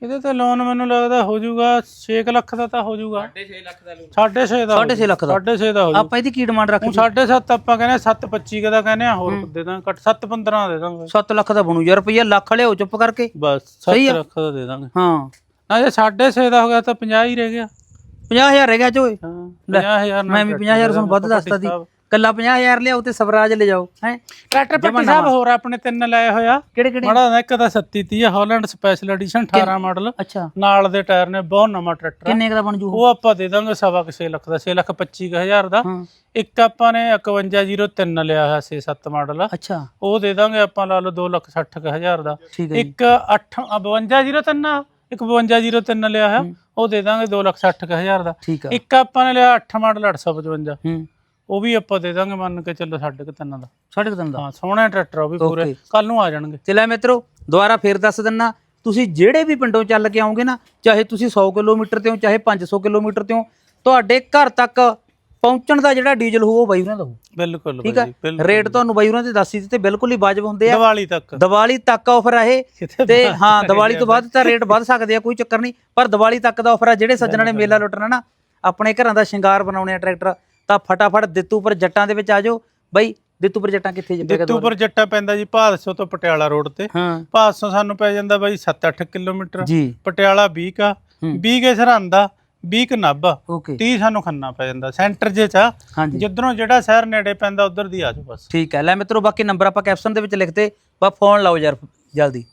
ਇਹਦੇ ਤੇ ਲੋਨ ਮੈਨੂੰ ਲੱਗਦਾ ਹੋ ਜਾਊਗਾ 6 ਲੱਖ ਦਾ ਤਾਂ ਹੋ ਜਾਊਗਾ 6.5 ਲੱਖ ਦਾ ਲੋਨ 6.5 ਦਾ
6.5 ਲੱਖ ਦਾ।
6.5 ਦਾ ਹੋ ਜਾਊਗਾ
ਆਪਾਂ ਇਹਦੀ ਕੀ ਡਿਮਾਂਡ ਰੱਖ?
ਹੁਣ 7.5 ਆਪਾਂ ਕਹਿੰਦੇ 7.25 ਦਾ ਕਹਿੰਦੇ ਆ ਹੋਰ ਦੇ ਦਾਂਗੇ ਘੱਟ 7.15 ਦੇ ਦਾਂਗੇ।
7 ਲੱਖ ਦਾ ਬਣੂ ਯਾਰ ਰੁਪਈਆ ਲੱਖ ਲਿਆਓ ਚੁੱਪ ਕਰਕੇ।
ਬਸ 7 ਲੱਖ ਦਾ ਦੇ ਦਾਂਗੇ।
ਹਾਂ।
ਨਾ ਜੇ 6.5 ਦਾ ਹੋ ਗਿਆ ਤਾਂ 50 ਹੀ ਰਹਿ ਗਿਆ।
50000 ਰਹਿ ਗਿਆ ਚੋਏ।
ਹਾਂ 50000
ਮੈਂ ਵੀ 50000 ਤੁਹਾਨੂੰ ਵੱਧ ਦੱਸਤਾ ਦੀ ਕੱਲਾ 50000 ਲਿਆਓ ਤੇ ਸਵਰਾਜ ਲੈ ਜਾਓ ਹੈ?
ਟਰੈਕਟਰ ਪੱਟੀ ਸਾਹਿਬ ਹੋਰ ਆਪਣੇ ਤਿੰਨ ਲਏ ਹੋਇਆ
ਕਿਹੜੇ ਕਿਹੜੇ?
ਮਾੜਾ ਜਿਹਾ ਇੱਕ ਤਾਂ 37 30 ਹਾਲੈਂਡ ਸਪੈਸ਼ਲ ਐਡੀਸ਼ਨ 18 ਮਾਡਲ।
ਅੱਛਾ।
ਨਾਲ ਦੇ ਟਾਇਰ ਨੇ ਬਹੁਤ ਨਵਾਂ ਟਰੈਕਟਰ।
ਕਿੰਨੇ ਦਾ ਬਣ? ਜੂ
ਉਹ ਆਪਾਂ ਦੇ ਦਾਂਗੇ ਸਵਾ ਕੁ ਛੇ ਲੱਖ ਦਾ 6 ਲੱਖ 25 ਹਜ਼ਾਰ ਦਾ।
ਹਾਂ।
ਇੱਕ ਆਪਾਂ ਨੇ 5103 ਲਿਆ ਹੋਇਆ 6-7 ਮਾਡਲ।
ਅੱਛਾ।
ਉਹ ਦੇ ਦਾਂਗੇ ਆਪਾਂ ਲਾ ਲਓ 2 ਲੱਖ 60 ਕੁ ਹਜ਼ਾਰ ਦਾ।
ਹੈ
ਇੱਕ 8 5203 ਆ ਇੱਕ 5203 ਲਿਆ ਹੋਇਆ। ਉਹ ਦੇ ਦਾਂਗੇ 2 ਲੱਖ 60 ਕੁ ਹਜ਼ਾਰ ਦਾ।
ਠੀਕ ਆ।
ਇੱਕ ਆਪਾਂ ਨੇ ਲਿਆ 8 ਮਾਡਲ 855
ਹੂੰ।
ਉਹ ਵੀ ਆਪਾਂ ਦੇ ਦਾਂਗੇ ਮੰਨ ਕੇ ਚੱਲੋ ਸਾਢੇ ਕੁ ਤਿੰਨ ਦਾ।
ਸਾਢੇ ਕੁ ਤਿੰਨ ਦਾ?
ਹਾਂ ਸੋਹਣਾ ਟਰੈਕਟਰ ਉਹ ਵੀ ਪੂਰੇ।
Okay.
ਕੱਲ ਨੂੰ ਆ ਜਾਣਗੇ।
ਤੇ ਲੈ ਮਿੱਤਰੋ ਦੁਬਾਰਾ ਫੇਰ ਦੱਸ ਦਿੰਨਾ ਤੁਸੀਂ ਜਿਹੜੇ ਵੀ ਪਿੰਡੋਂ ਚੱਲ ਕੇ ਆਓਗੇ ਨਾ ਚਾਹੇ ਤੁਸੀਂ 100 ਕਿਲੋਮੀਟਰ ਤੇ ਹੋ ਚਾਹੇ 500 ਕਿਲੋਮੀਟਰ ਤੇ ਹੋ ਤੁਹਾਡੇ ਘਰ ਤੱਕ ਪਹੁੰਚਣ ਦਾ ਜਿਹੜਾ ਡੀਜ਼ਲ ਹੋਊ ਉਹ ਬਾਈ ਉਹਨਾਂ ਦਾ ਹੋਊ।
ਬਿਲਕੁਲ
ਠੀਕ
ਬਾਈ ਬਿਲਕੁਲ
ਰੇਟ ਤੁਹਾਨੂੰ ਬਾਈ ਉਹਨਾਂ ਦੇ ਦੱਸ ਹੀ ਦਿੱਤੇ ਬਿਲਕੁਲ ਹੀ ਵਾਜਬ ਹੁੰਦੇ ਆ।
ਦੀਵਾਲੀ ਤੱਕ।
ਦੀਵਾਲੀ ਤੱਕ ਆਫਰ ਆ ਇਹ।
ਕਿਤੇ
ਤੇ ਹਾਂ ਦੀਵਾਲੀ ਤੋਂ ਬਾਅਦ ਤਾਂ ਰੇਟ ਵੱਧ ਸਕਦੇ ਆ ਕੋਈ ਚੱਕਰ ਨਹੀਂ। ਪਰ ਦੀਵਾਲੀ ਤੱਕ ਦਾ ਆਫਰ ਆ ਜਿਹੜੇ ਸੱਜਣਾ ਨੇ ਮੇਲਾ ਲੁੱਟਣਾ ਨਾ ਆਪਣੇ ਘਰਾਂ ਦਾ ਸ਼ਿੰਗਾਰ ਬਣਾਉਣੇ ਆ ਟਰੈਕਟਰ। ਤਾਂ ਫਟਾਫਟ ਦਿੱਤੂਪੁਰ ਜੱਟਾਂ ਦੇ ਵਿੱਚ ਆ ਜਾਓ। ਬਾਈ ਦਿੱਤੂਪੁਰ ਜੱਟਾਂ ਕਿੱਥੇ ਜੱਗਾ
ਦਿੱਤੂਪੁਰ ਜੱਟਾ ਪੈਂਦਾ ਜੀ ਭਾਦਸੋਂ ਤੋਂ ਪਟਿਆਲਾ ਰੋਡ ਤੇ। ਭਾਦਸੋਂ ਸਾਨੂੰ ਪੈ ਜਾਂਦਾ ਬਾਈ 7-8 ਕਿਲੋਮੀਟਰ। ਪਟਿਆਲਾ 20 ਕਾ 20 ਕੇ ਸਰਹੰਦਾ 20 ਕ ਨਾਭਾ
ਓਕੇ।
30 ਸਾਨੂੰ ਖੰਨਾ ਪੈ ਜਾਂਦਾ ਸੈਂਟਰ ਜੇ ਚ ਜਿੱਧਰੋਂ ਜਿਹੜਾ ਸ਼ਹਿਰ ਨੇੜੇ ਪੈਂਦਾ ਉਧਰ ਦੀ ਆ ਜਾਓ ਬਸ।
ਠੀਕ ਹੈ ਲੈ ਮਿੱਤਰੋ ਬਾਕੀ ਨੰਬਰ ਆਪਾਂ ਕੈਪਸ਼ਨ ਦੇ ਵਿੱਚ ਲਿਖਤੇ। ਬਾ ਫੋਨ ਲਾਓ ਯਾਰ ਜਲਦੀ।